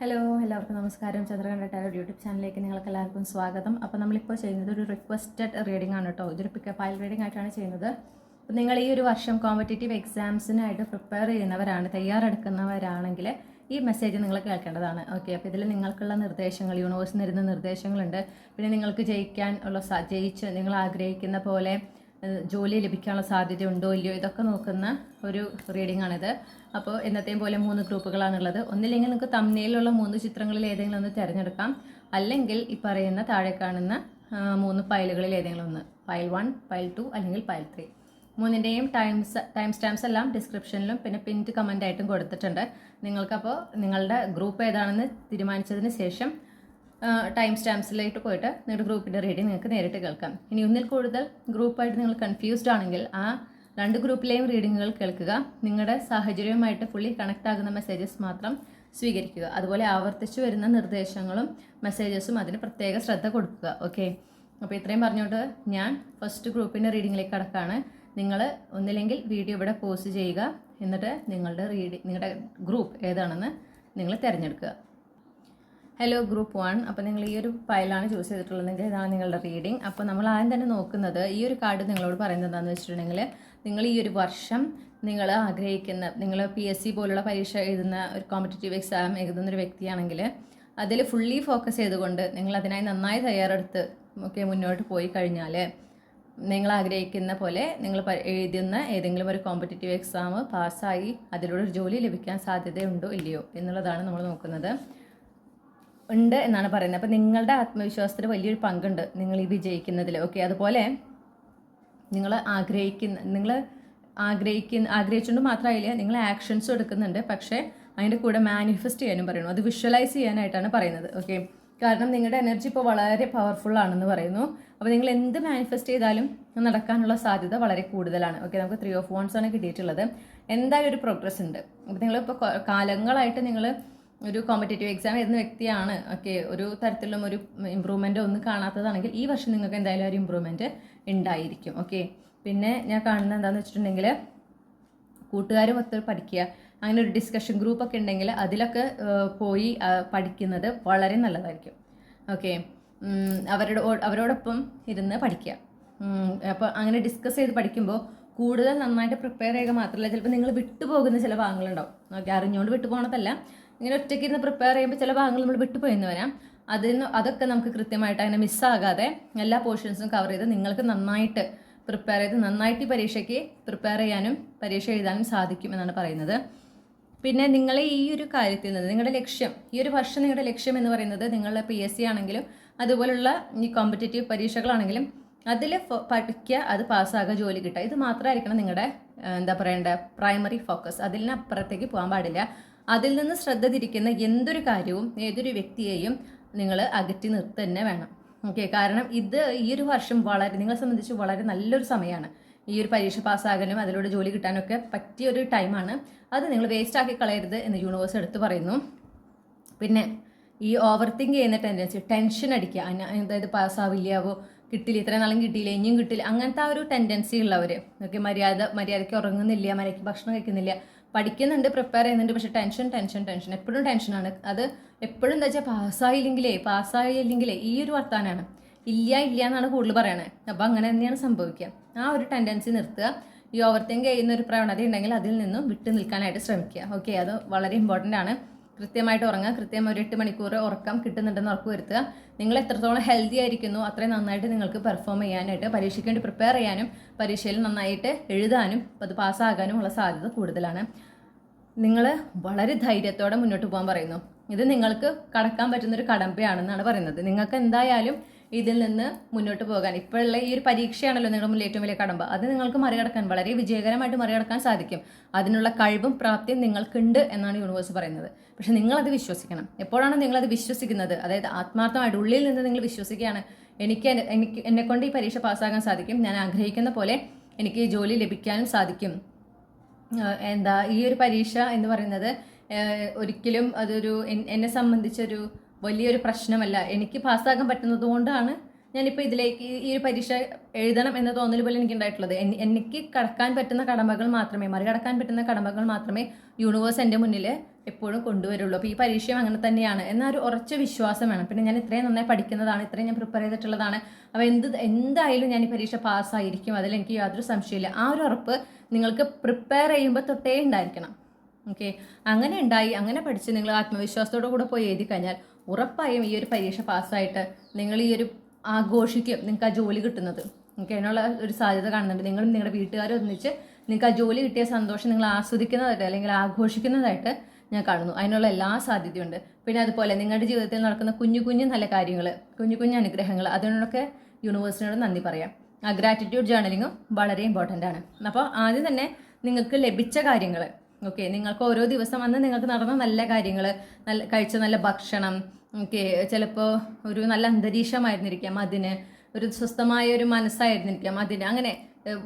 Hello എല്ലാവർക്കും നമസ്കാരം. Chandrakantha tarot YouTube ചാനലിലേക്ക് നിങ്ങൾക്ക് എല്ലാവർക്കും സ്വാഗതം. അപ്പോൾ നമ്മളിപ്പോൾ ചെയ്യുന്നത് ഒരു റിക്വസ്റ്റഡ് റീഡിംഗ് ആണ് കേട്ടോ ഇതൊരു പിക്കപ്പ് ഫയൽ റീഡിംഗ് ആയിട്ടാണ് ചെയ്യുന്നത്. അപ്പോൾ നിങ്ങൾ ഈ ഒരു വർഷം കോമ്പറ്റേറ്റീവ് എക്സാംസിനായിട്ട് പ്രിപ്പയർ ചെയ്യുന്നവരാണ് തയ്യാറെടുക്കുന്നവരാണെങ്കിൽ ഈ മെസ്സേജ് നിങ്ങൾ കേൾക്കേണ്ടതാണ്. ഓക്കെ അപ്പോൾ ഇതിൽ നിങ്ങൾക്കുള്ള നിർദ്ദേശങ്ങൾ യൂണിവേഴ്സിൽ നിരുന്ന നിർദ്ദേശങ്ങളുണ്ട്. പിന്നെ നിങ്ങൾക്ക് ജയിക്കാൻ ഉള്ള ജയിച്ച് നിങ്ങൾ ആഗ്രഹിക്കുന്ന പോലെ ജോലി ലഭിക്കാനുള്ള സാധ്യത ഉണ്ടോ ഇല്ലയോ ഇതൊക്കെ നോക്കുന്ന ഒരു റീഡിംഗ് ആണിത് അപ്പോൾ എന്നത്തെയും പോലെ മൂന്ന് ഗ്രൂപ്പുകളാണുള്ളത്. ഒന്നില്ലെങ്കിൽ നിങ്ങൾക്ക് തമ്മിലുള്ള മൂന്ന് ചിത്രങ്ങളിൽ ഏതെങ്കിലും ഒന്ന് തിരഞ്ഞെടുക്കാം. അല്ലെങ്കിൽ ഈ പറയുന്ന താഴെ കാണുന്ന മൂന്ന് ഫയലുകളിൽ ഏതെങ്കിലും ഒന്ന്. ഫയൽ വൺ ഫയൽ ടു അല്ലെങ്കിൽ ഫയൽ ത്രീ. മൂന്നിന്റെയും ടൈംസ് ടൈം സ്റ്റാമ്പ്സ് എല്ലാം ഡിസ്ക്രിപ്ഷനിലും പിന്നെ പിന്റ് കമന്റായിട്ടും കൊടുത്തിട്ടുണ്ട്. നിങ്ങൾക്കപ്പോൾ നിങ്ങളുടെ ഗ്രൂപ്പ് ഏതാണെന്ന് തീരുമാനിച്ചതിന് ശേഷം ടൈം സ്റ്റാമ്പ്സിലായിട്ട് പോയിട്ട് നിങ്ങളുടെ ഗ്രൂപ്പിന്റെ റീഡിങ് നിങ്ങൾക്ക് നേരിട്ട് കേൾക്കാം. ഇനി ഒന്നിൽ കൂടുതൽ ഗ്രൂപ്പായിട്ട് നിങ്ങൾ കൺഫ്യൂസ്ഡ് ആണെങ്കിൽ ആ രണ്ട് ഗ്രൂപ്പിലെയും റീഡിങ്ങുകൾ കേൾക്കുക. നിങ്ങളുടെ സാഹചര്യവുമായിട്ട് ഫുള്ളി കണക്റ്റ് ആകുന്ന മെസ്സേജസ് മാത്രം സ്വീകരിക്കുക. അതുപോലെ ആവർത്തിച്ചു വരുന്ന നിർദ്ദേശങ്ങളും മെസ്സേജസും അതിന് പ്രത്യേക ശ്രദ്ധ കൊടുക്കുക. ഓക്കെ അപ്പോൾ ഇത്രയും പറഞ്ഞുകൊണ്ട് ഞാൻ ഫസ്റ്റ് ഗ്രൂപ്പിന്റെ റീഡിങ്ങിലേക്ക് കടക്കാണ്. നിങ്ങൾ ഒന്നില്ലെങ്കിൽ വീഡിയോ ഇവിടെ പോസ്റ്റ് ചെയ്യുക. എന്നിട്ട് നിങ്ങളുടെ റീഡിങ് നിങ്ങളുടെ ഗ്രൂപ്പ് ഏതാണെന്ന് നിങ്ങൾ തിരഞ്ഞെടുക്കുക. ഹലോ ഗ്രൂപ്പ് വൺ അപ്പോൾ നിങ്ങൾ ഈ ഒരു ഫയലാണ് ചൂസ് ചെയ്തിട്ടുള്ളതെങ്കിൽ ഇതാണ് നിങ്ങളുടെ റീഡിംഗ് അപ്പോൾ നമ്മൾ ആദ്യം തന്നെ നോക്കുന്നത് ഈ ഒരു കാർഡ് നിങ്ങളോട് പറയുന്നത് എന്താണെന്ന് വെച്ചിട്ടുണ്ടെങ്കിൽ നിങ്ങൾ ഈ ഒരു വർഷം നിങ്ങൾ ആഗ്രഹിക്കുന്ന നിങ്ങൾ പി എസ് സി പോലുള്ള പരീക്ഷ എഴുതുന്ന ഒരു കോമ്പറ്റേറ്റീവ് എക്സാം എഴുതുന്ന ഒരു വ്യക്തിയാണെങ്കിൽ അതിൽ ഫുള്ളി ഫോക്കസ് ചെയ്തുകൊണ്ട് നിങ്ങൾ അതിനായി നന്നായി തയ്യാറെടുത്ത് ഒക്കെ മുന്നോട്ട് പോയി കഴിഞ്ഞാൽ നിങ്ങൾ ആഗ്രഹിക്കുന്ന പോലെ നിങ്ങൾ എഴുതുന്ന ഏതെങ്കിലും ഒരു കോമ്പറ്റേറ്റീവ് എക്സാം പാസ്സായി അതിലൂടെ ഒരു ജോലി ലഭിക്കാൻ സാധ്യതയുണ്ടോ ഇല്ലയോ എന്നുള്ളതാണ് നമ്മൾ നോക്കുന്നത്. ഉണ്ട് എന്നാണ് പറയുന്നത്. അപ്പം നിങ്ങളുടെ ആത്മവിശ്വാസത്തിൽ വലിയൊരു പങ്കുണ്ട് നിങ്ങൾ ഈ വിജയിക്കുന്നതിൽ. ഓക്കെ അതുപോലെ നിങ്ങൾ ആഗ്രഹിക്കുന്ന നിങ്ങൾ ആഗ്രഹിക്കുന്ന ആഗ്രഹിച്ചുകൊണ്ട് മാത്രമായില്ല നിങ്ങൾ ആക്ഷൻസും എടുക്കുന്നുണ്ട്. പക്ഷേ അതിന്റെ കൂടെ മാനിഫെസ്റ്റ് ചെയ്യാനും പറയുന്നു. അത് വിഷ്വലൈസ് ചെയ്യാനായിട്ടാണ് പറയുന്നത്. ഓക്കെ കാരണം നിങ്ങളുടെ എനർജി ഇപ്പോൾ വളരെ പവർഫുൾ ആണെന്ന് പറയുന്നു. അപ്പോൾ നിങ്ങൾ എന്ത് മാനിഫെസ്റ്റ് ചെയ്താലും നടക്കാനുള്ള സാധ്യത വളരെ കൂടുതലാണ്. ഓക്കെ നമുക്ക് ത്രീ ഓഫ് വൺസ് ആണ് കിട്ടിയിട്ടുള്ളത്. എന്തായാലും ഒരു പ്രോഗ്രസ് ഉണ്ട്. അപ്പോൾ നിങ്ങളിപ്പോൾ കാലങ്ങളായിട്ട് നിങ്ങൾ ഒരു കോമ്പറ്റേറ്റീവ് എക്സാം എഴുതുന്ന വ്യക്തിയാണ് ഓക്കെ ഒരു തരത്തിലും ഒരു ഇമ്പ്രൂവ്മെന്റ് ഒന്നും കാണാത്തതാണെങ്കിൽ ഈ വർഷം നിങ്ങൾക്ക് എന്തായാലും ഒരു ഇമ്പ്രൂവ്മെന്റ് ഉണ്ടായിരിക്കും ഓക്കെ പിന്നെ ഞാൻ കാണുന്നത് എന്താണെന്ന് വെച്ചിട്ടുണ്ടെങ്കിൽ കൂട്ടുകാരും ഒത്ത് പഠിക്കുക അങ്ങനെ ഒരു ഡിസ്കഷൻ ഗ്രൂപ്പ് ഒക്കെ ഉണ്ടെങ്കിൽ അതിലൊക്കെ പോയി പഠിക്കുന്നത് വളരെ നല്ലതായിരിക്കും ഓക്കെ അവരുടെ അവരോടൊപ്പം ഇരുന്ന് പഠിക്കുക അപ്പോൾ അങ്ങനെ ഡിസ്കസ് ചെയ്ത് പഠിക്കുമ്പോൾ കൂടുതൽ നന്നായിട്ട് പ്രിപ്പയർ ചെയ്യുക മാത്രമല്ല ചിലപ്പോൾ നിങ്ങൾ വിട്ടുപോകുന്ന ചില ഭാഗങ്ങളുണ്ടാവും ഓക്കെ അറിഞ്ഞുകൊണ്ട് വിട്ടുപോകണതല്ല ഇങ്ങനെ ഒറ്റയ്ക്ക് ഇരുന്ന് പ്രിപ്പയർ ചെയ്യുമ്പോൾ ചില ഭാഗങ്ങൾ നമ്മൾ വിട്ടുപോയെന്ന് വരാം. അതിൽ നിന്ന് അതൊക്കെ നമുക്ക് കൃത്യമായിട്ട് അങ്ങനെ മിസ്സാകാതെ എല്ലാ പോർഷൻസും കവർ ചെയ്ത് നിങ്ങൾക്ക് നന്നായിട്ട് പ്രിപ്പയർ ചെയ്ത് നന്നായിട്ട് പരീക്ഷയ്ക്ക് പ്രിപ്പയർ ചെയ്യാനും പരീക്ഷ എഴുതാനും സാധിക്കും എന്നാണ് പറയുന്നത്. പിന്നെ നിങ്ങളെ ഈ ഒരു കാര്യത്തിൽ നിന്ന് നിങ്ങളുടെ ലക്ഷ്യം ഈ ഒരു വർഷം നിങ്ങളുടെ ലക്ഷ്യം എന്ന് പറയുന്നത് നിങ്ങളുടെ പി എസ് സി ആണെങ്കിലും അതുപോലുള്ള ഈ കോമ്പറ്റേറ്റീവ് പരീക്ഷകളാണെങ്കിലും അതിൽ പഠിക്കുക അത് പാസ്സാകുക ജോലി കിട്ടുക. ഇത് മാത്രമായിരിക്കണം നിങ്ങളുടെ എന്താ പറയേണ്ട പ്രൈമറി ഫോക്കസ് അതിനപ്പുറത്തേക്ക് പോകാൻ പാടില്ല. അതിൽ നിന്ന് ശ്രദ്ധ തിരിക്കുന്ന എന്തൊരു കാര്യവും ഏതൊരു വ്യക്തിയെയും നിങ്ങൾ അകറ്റി നിർത്തി തന്നെ വേണം. ഓക്കെ കാരണം ഇത് ഈ ഒരു വർഷം വളരെ നിങ്ങളെ സംബന്ധിച്ച് വളരെ നല്ലൊരു സമയമാണ് ഈ ഒരു പരീക്ഷ പാസ്സാകാനും അതിലൂടെ ജോലി കിട്ടാനൊക്കെ പറ്റിയ ഒരു ടൈമാണ്. അത് നിങ്ങൾ വേസ്റ്റ് ആക്കി കളയരുത് എന്ന് യൂണിവേഴ്സ് എടുത്തു പറയുന്നു. പിന്നെ ഈ ഓവർ തിങ്ക് ചെയ്യുന്ന ടെൻഡൻസി ടെൻഷൻ അടിക്കുക. അതായത് പാസ്സാവില്ലാവോ കിട്ടില്ല ഇത്രയും നാളും കിട്ടിയില്ല ഇനിയും കിട്ടില്ല അങ്ങനത്തെ ആ ഒരു ടെൻഡൻസി ഉള്ളവർ ഓക്കെ മര്യാദ മര്യാദയ്ക്ക് ഉറങ്ങുന്നില്ല മര്യാദയ്ക്ക് ഭക്ഷണം കഴിക്കുന്നില്ല പഠിക്കുന്നുണ്ട് പ്രിപ്പയർ ചെയ്യുന്നുണ്ട് പക്ഷേ ടെൻഷൻ ടെൻഷൻ ടെൻഷൻ എപ്പോഴും ടെൻഷനാണ് അത് എപ്പോഴും എന്താ വെച്ചാൽ പാസ്സായില്ലെങ്കിലേ പാസ്സായില്ലെങ്കിലേ ഈ ഒരു വർത്താനാണ്. ഇല്ല ഇല്ല എന്നാണ് കൂടുതൽ പറയണത് അപ്പോൾ അങ്ങനെ തന്നെയാണ് സംഭവിക്കുക. ആ ഒരു ടെൻഡൻസി നിർത്തുക. ഈ ഓവർ തിങ്ക് ചെയ്യുന്ന ഒരു പ്രവണത ഉണ്ടെങ്കിൽ അതിൽ നിന്നും വിട്ടു നിൽക്കാനായിട്ട് ശ്രമിക്കുക. ഓക്കെ അത് വളരെ ഇമ്പോർട്ടന്റ് ആണ്. കൃത്യമായിട്ട് ഉറങ്ങുക കൃത്യം ഒരു എട്ട് മണിക്കൂർ ഉറക്കം കിട്ടുന്നുണ്ടെന്ന് ഉറപ്പ് വരുത്തുക. നിങ്ങൾ എത്രത്തോളം ഹെൽത്തി ആയിരിക്കുന്നു അത്രയും നന്നായിട്ട് നിങ്ങൾക്ക് പെർഫോം ചെയ്യാനായിട്ട് പരീക്ഷയ്ക്ക് വേണ്ടി പ്രിപ്പയർ ചെയ്യാനും പരീക്ഷയിൽ നന്നായിട്ട് എഴുതാനും അത് പാസ്സാകാനും ഉള്ള സാധ്യത കൂടുതലാണ്. നിങ്ങൾ വളരെ ധൈര്യത്തോടെ മുന്നോട്ട് പോകാൻ പറയുന്നു. ഇത് നിങ്ങൾക്ക് കടക്കാൻ പറ്റുന്നൊരു കടമ്പയാണെന്നാണ് പറയുന്നത്. നിങ്ങൾക്ക് എന്തായാലും ഇതിൽ നിന്ന് മുന്നോട്ട് പോകാൻ. ഇപ്പോഴുള്ള ഈ ഒരു പരീക്ഷയാണല്ലോ നിങ്ങളുടെ മുന്നിൽ ഏറ്റവും വലിയ കടമ്പ. അത് നിങ്ങൾക്ക് മറികടക്കാൻ വളരെ വിജയകരമായിട്ട് മറികടക്കാൻ സാധിക്കും. അതിനുള്ള കഴിവും പ്രാപ്തിയും നിങ്ങൾക്കുണ്ട് എന്നാണ് യൂണിവേഴ്സ് പറയുന്നത്. പക്ഷെ നിങ്ങളത് വിശ്വസിക്കണം. എപ്പോഴാണ് നിങ്ങളത് വിശ്വസിക്കുന്നത് അതായത് ആത്മാർത്ഥമായിട്ട് ഉള്ളിൽ നിന്ന് നിങ്ങൾ വിശ്വസിക്കുകയാണ് എനിക്ക് എനിക്ക് എന്നെക്കൊണ്ട് ഈ പരീക്ഷ പാസ്സാകാൻ സാധിക്കും. ഞാൻ ആഗ്രഹിക്കുന്ന പോലെ എനിക്ക് ഈ ജോലി ലഭിക്കാനും സാധിക്കും. എന്താ ഈ ഒരു പരീക്ഷ എന്ന് പറയുന്നത് ഒരിക്കലും അതൊരു എന്നെ സംബന്ധിച്ചൊരു വലിയൊരു പ്രശ്നമല്ല. എനിക്ക് പാസ്സാകാൻ പറ്റുന്നത് കൊണ്ടാണ് ഞാനിപ്പോൾ ഇതിലേക്ക് ഈ- ഒരു പരീക്ഷ എഴുതണം എന്ന തോന്നൽ പോലെ എനിക്ക് ഉണ്ടായിട്ടുള്ളത് എനിക്ക് കടക്കാൻ പറ്റുന്ന കടമകൾ മാത്രമേ മറികടക്കാൻ പറ്റുന്ന കടമകൾ മാത്രമേ യൂണിവേഴ്സ് എന്റെ മുന്നിൽ എപ്പോഴും കൊണ്ടുവരുള്ളൂ. അപ്പോൾ ഈ പരീക്ഷയും അങ്ങനെ തന്നെയാണ്. എന്നാൽ ഒരു ഉറച്ച വിശ്വാസം വേണം. പിന്നെ ഞാൻ ഇത്രയും നന്നായി പഠിക്കുന്നതാണ് ഇത്രയും ഞാൻ പ്രിപ്പയർ ചെയ്തിട്ടുള്ളതാണ്. അപ്പോൾ എന്ത് എന്തായാലും ഞാൻ ഈ പരീക്ഷ പാസ്സായിരിക്കും. അതിൽ എനിക്ക് യാതൊരു സംശയമില്ല ആ ഒരു ഉറപ്പ് നിങ്ങൾക്ക് പ്രിപ്പയർ ചെയ്യുമ്പോൾ തൊട്ടേ ഉണ്ടായിരിക്കണം. ഓക്കെ അങ്ങനെ ഉണ്ടായി അങ്ങനെ പഠിച്ച് നിങ്ങൾ ആത്മവിശ്വാസത്തോടു കൂടെ പോയി എഴുതി കഴിഞ്ഞാൽ ഉറപ്പായും ഈ ഒരു പരീക്ഷ പാസ്സായിട്ട് നിങ്ങൾ ഈ ഒരു ആഘോഷിക്കും നിങ്ങൾക്ക് ആ ജോലി കിട്ടുന്നത്. നിങ്ങൾക്ക് അതിനുള്ള ഒരു സാധ്യത കാണുന്നുണ്ട്. നിങ്ങളും നിങ്ങളുടെ വീട്ടുകാരും ഒന്നിച്ച് നിങ്ങൾക്ക് ആ ജോലി കിട്ടിയ സന്തോഷം നിങ്ങൾ ആസ്വദിക്കുന്നതായിട്ട് അല്ലെങ്കിൽ ആഘോഷിക്കുന്നതായിട്ട് ഞാൻ കാണുന്നു. അതിനുള്ള എല്ലാ സാധ്യതയുണ്ട്. പിന്നെ അതുപോലെ നിങ്ങളുടെ ജീവിതത്തിൽ നടക്കുന്ന കുഞ്ഞു കുഞ്ഞു നല്ല കാര്യങ്ങൾ കുഞ്ഞു കുഞ്ഞു അനുഗ്രഹങ്ങൾ അതിനോടൊക്കെ യൂണിവേഴ്സിനോട് നന്ദി പറയാം. ആ ഗ്രാറ്റിറ്റ്യൂഡ് ജേർണലിങ്ങും വളരെ ഇമ്പോർട്ടന്റ് ആണ്. അപ്പോൾ ആദ്യം തന്നെ നിങ്ങൾക്ക് ലഭിച്ച കാര്യങ്ങൾ ഓക്കെ നിങ്ങൾക്ക് ഓരോ ദിവസം വന്ന് നിങ്ങൾക്ക് നടന്ന നല്ല കാര്യങ്ങൾ നല്ല കഴിച്ച നല്ല ഭക്ഷണം ഓക്കെ ചിലപ്പോൾ ഒരു നല്ല അന്തരീക്ഷമായിരുന്നിരിക്കാം അതിന് ഒരു സ്വസ്ഥമായ ഒരു മനസ്സായിരുന്നിരിക്കാം അതിന്. അങ്ങനെ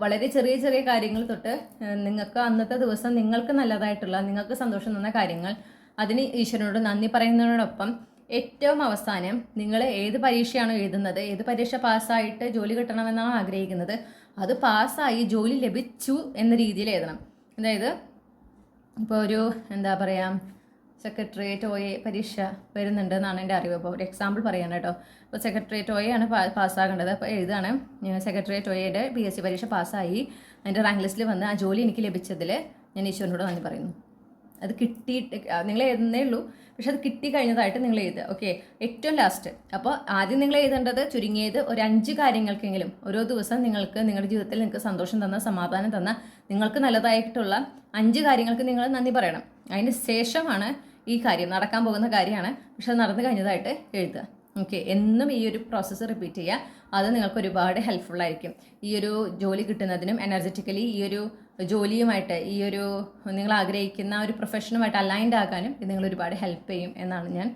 വളരെ ചെറിയ ചെറിയ കാര്യങ്ങൾ തൊട്ട് നിങ്ങൾക്ക് അന്നത്തെ ദിവസം നിങ്ങൾക്ക് നല്ലതായിട്ടുള്ള നിങ്ങൾക്ക് സന്തോഷം തന്ന കാര്യങ്ങൾ അതിന് ഈശ്വരനോട് നന്ദി പറയുന്നതിനോടൊപ്പം ഏറ്റവും അവസാനം നിങ്ങൾ ഏത് പരീക്ഷയാണോ എഴുതുന്നത് ഏത് പരീക്ഷ പാസ്സായിട്ട് ജോലി കിട്ടണമെന്നാണ് ആഗ്രഹിക്കുന്നത് അത് പാസ്സായി ജോലി ലഭിച്ചു എന്ന രീതിയിൽ എഴുതണം. അതായത് ഇപ്പോൾ ഒരു എന്താ പറയുക സെക്രട്ടേറിയറ്റ് ഒ എ പരീക്ഷ വരുന്നുണ്ട് എന്നാണ് എന്റെ അറിവ്. അപ്പോൾ ഒരു എക്സാമ്പിൾ പറയാണ് കേട്ടോ. അപ്പോൾ സെക്രട്ടേറിയറ്റ് ഒ എ ആണ് പാസ്സാകേണ്ടത്. അപ്പോൾ എഴുതാണ് സെക്രട്ടേറിയറ്റ് ഒ എയുടെ പി എസ് സി പരീക്ഷ പാസ്സായി. അതിന്റെ റാങ്ക് ലിസ്റ്റിൽ വന്ന് ആ ജോലി എനിക്ക് ലഭിച്ചതിൽ ഞാൻ ഈശ്വരനോട് നന്ദി പറയുന്നു. അത് കിട്ടിയിട്ട് നിങ്ങൾ എഴുതുന്നേ ഉള്ളൂ. പക്ഷെ അത് കിട്ടി കഴിഞ്ഞതായിട്ട് നിങ്ങൾ എഴുതുക. ഓക്കെ ഏറ്റവും ലാസ്റ്റ് അപ്പോൾ ആദ്യം നിങ്ങൾ എഴുതേണ്ടത് ചുരുങ്ങിയത് ഒരു അഞ്ച് കാര്യങ്ങൾക്കെങ്കിലും ഓരോ ദിവസം നിങ്ങൾക്ക് നിങ്ങളുടെ ജീവിതത്തിൽ നിങ്ങൾക്ക് സന്തോഷം തന്ന സമാധാനം തന്ന നിങ്ങൾക്ക് നല്ലതായിട്ടുള്ള അഞ്ച് കാര്യങ്ങൾക്ക് നിങ്ങൾ നന്ദി പറയണം. അതിന് ശേഷമാണ് ഈ കാര്യം നടക്കാൻ പോകുന്ന കാര്യമാണ്. പക്ഷെ അത് നടന്നു കഴിഞ്ഞതായിട്ട് എഴുതുക. ഓക്കെ എന്നും ഈ ഒരു പ്രോസസ്സ് റിപ്പീറ്റ് ചെയ്യുക. അത് നിങ്ങൾക്ക് ഒരുപാട് ഹെൽപ്ഫുൾ ആയിരിക്കും. ഈ ഒരു ജോലി കിട്ടുന്നതിനും എനർജറ്റിക്കലി ഈ ഒരു ജോലിയുമായിട്ട് ഈ ഒരു നിങ്ങൾ ആഗ്രഹിക്കുന്ന ഒരു പ്രൊഫഷനുമായിട്ട് അലൈൻഡ് ആകാനും ഇത് നിങ്ങൾ ഒരുപാട് ഹെൽപ്പ് ചെയ്യും എന്നാണ് ഞാൻ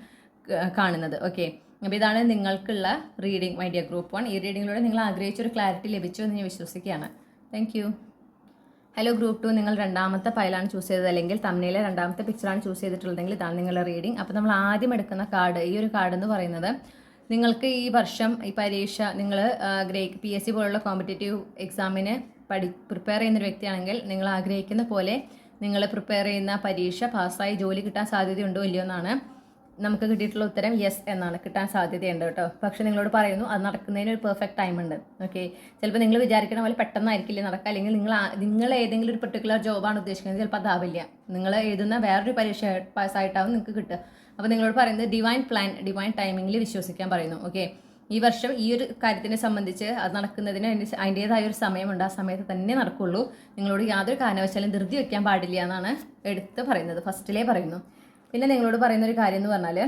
കാണുന്നത്. ഓക്കെ അപ്പോൾ ഇതാണ് നിങ്ങൾക്കുള്ള reading my dear group one ഈ റീഡിങ്ങിലൂടെ നിങ്ങൾ ആഗ്രഹിച്ച ഒരു ക്ലാരിറ്റി ലഭിച്ചു എന്ന് ഞാൻ വിശ്വസിക്കുകയാണ്. താങ്ക് ഹലോ ഗ്രൂപ്പ് ടു നിങ്ങൾ രണ്ടാമത്തെ ഫയലാണ് ചൂസ് ചെയ്തത്. അല്ലെങ്കിൽ തമ്മിലെ രണ്ടാമത്തെ പിക്ചറാണ് ചൂസ് ചെയ്തിട്ടുള്ളതെങ്കിൽ ഇതാണ് നിങ്ങളുടെ റീഡിംഗ് അപ്പോൾ നമ്മൾ ആദ്യം എടുക്കുന്ന കാർഡ് ഈ ഒരു കാർഡ് എന്ന് പറയുന്നത് നിങ്ങൾക്ക് ഈ വർഷം ഈ പരീക്ഷ നിങ്ങൾ ഗ്രേക്ക് പി എസ് സി പോലുള്ള കോമ്പറ്റേറ്റീവ് എക്സാമിന് പഠി പ്രിപ്പയർ ചെയ്യുന്ന ഒരു വ്യക്തിയാണെങ്കിൽ നിങ്ങൾ ആഗ്രഹിക്കുന്ന പോലെ നിങ്ങൾ പ്രിപ്പയർ ചെയ്യുന്ന പരീക്ഷ പാസ്സായി ജോലി കിട്ടാൻ സാധ്യതയുണ്ടോ ഇല്ലയോ എന്നാണ് നമുക്ക് കിട്ടിയിട്ടുള്ള ഉത്തരം യെസ് എന്നാണ്. കിട്ടാൻ സാധ്യതയുണ്ട് കേട്ടോ. പക്ഷെ നിങ്ങളോട് പറയുന്നു അത് നടക്കുന്നതിന് ഒരു പെർഫെക്റ്റ് ടൈം ഉണ്ട്. ഓക്കെ ചിലപ്പോൾ നിങ്ങൾ വിചാരിക്കണ പോലെ പെട്ടെന്നായിരിക്കില്ല നടക്കുക. അല്ലെങ്കിൽ നിങ്ങൾ നിങ്ങൾ ഏതെങ്കിലും ഒരു പെർട്ടിക്കുലർ ജോബാണ് ഉദ്ദേശിക്കുന്നത് ചിലപ്പോൾ അതാവില്ല. നിങ്ങൾ എഴുതുന്ന വേറൊരു പരീക്ഷ പാസ്സായിട്ടാവും നിങ്ങൾക്ക് കിട്ടുക. അപ്പോൾ നിങ്ങളോട് പറയുന്നത് ഡിവൈൻ പ്ലാൻ ഡിവൈൻ ടൈമിങ്ങിൽ വിശ്വസിക്കാൻ പറയുന്നു. ഓക്കെ ഈ വർഷം ഈ ഒരു കാര്യത്തിനെ സംബന്ധിച്ച് അത് നടക്കുന്നതിന് അതിന്റെതായ ഒരു സമയമുണ്ട്. ആ സമയത്ത് തന്നെ നടക്കുള്ളൂ. നിങ്ങളോട് യാതൊരു കാരണവശാലും ധൃതി വയ്ക്കാൻ പാടില്ല എന്നാണ് എടുത്ത് പറയുന്നത്. ഫസ്റ്റിലേ പറയുന്നു. പിന്നെ നിങ്ങളോട് പറയുന്ന ഒരു കാര്യം എന്ന് പറഞ്ഞാൽ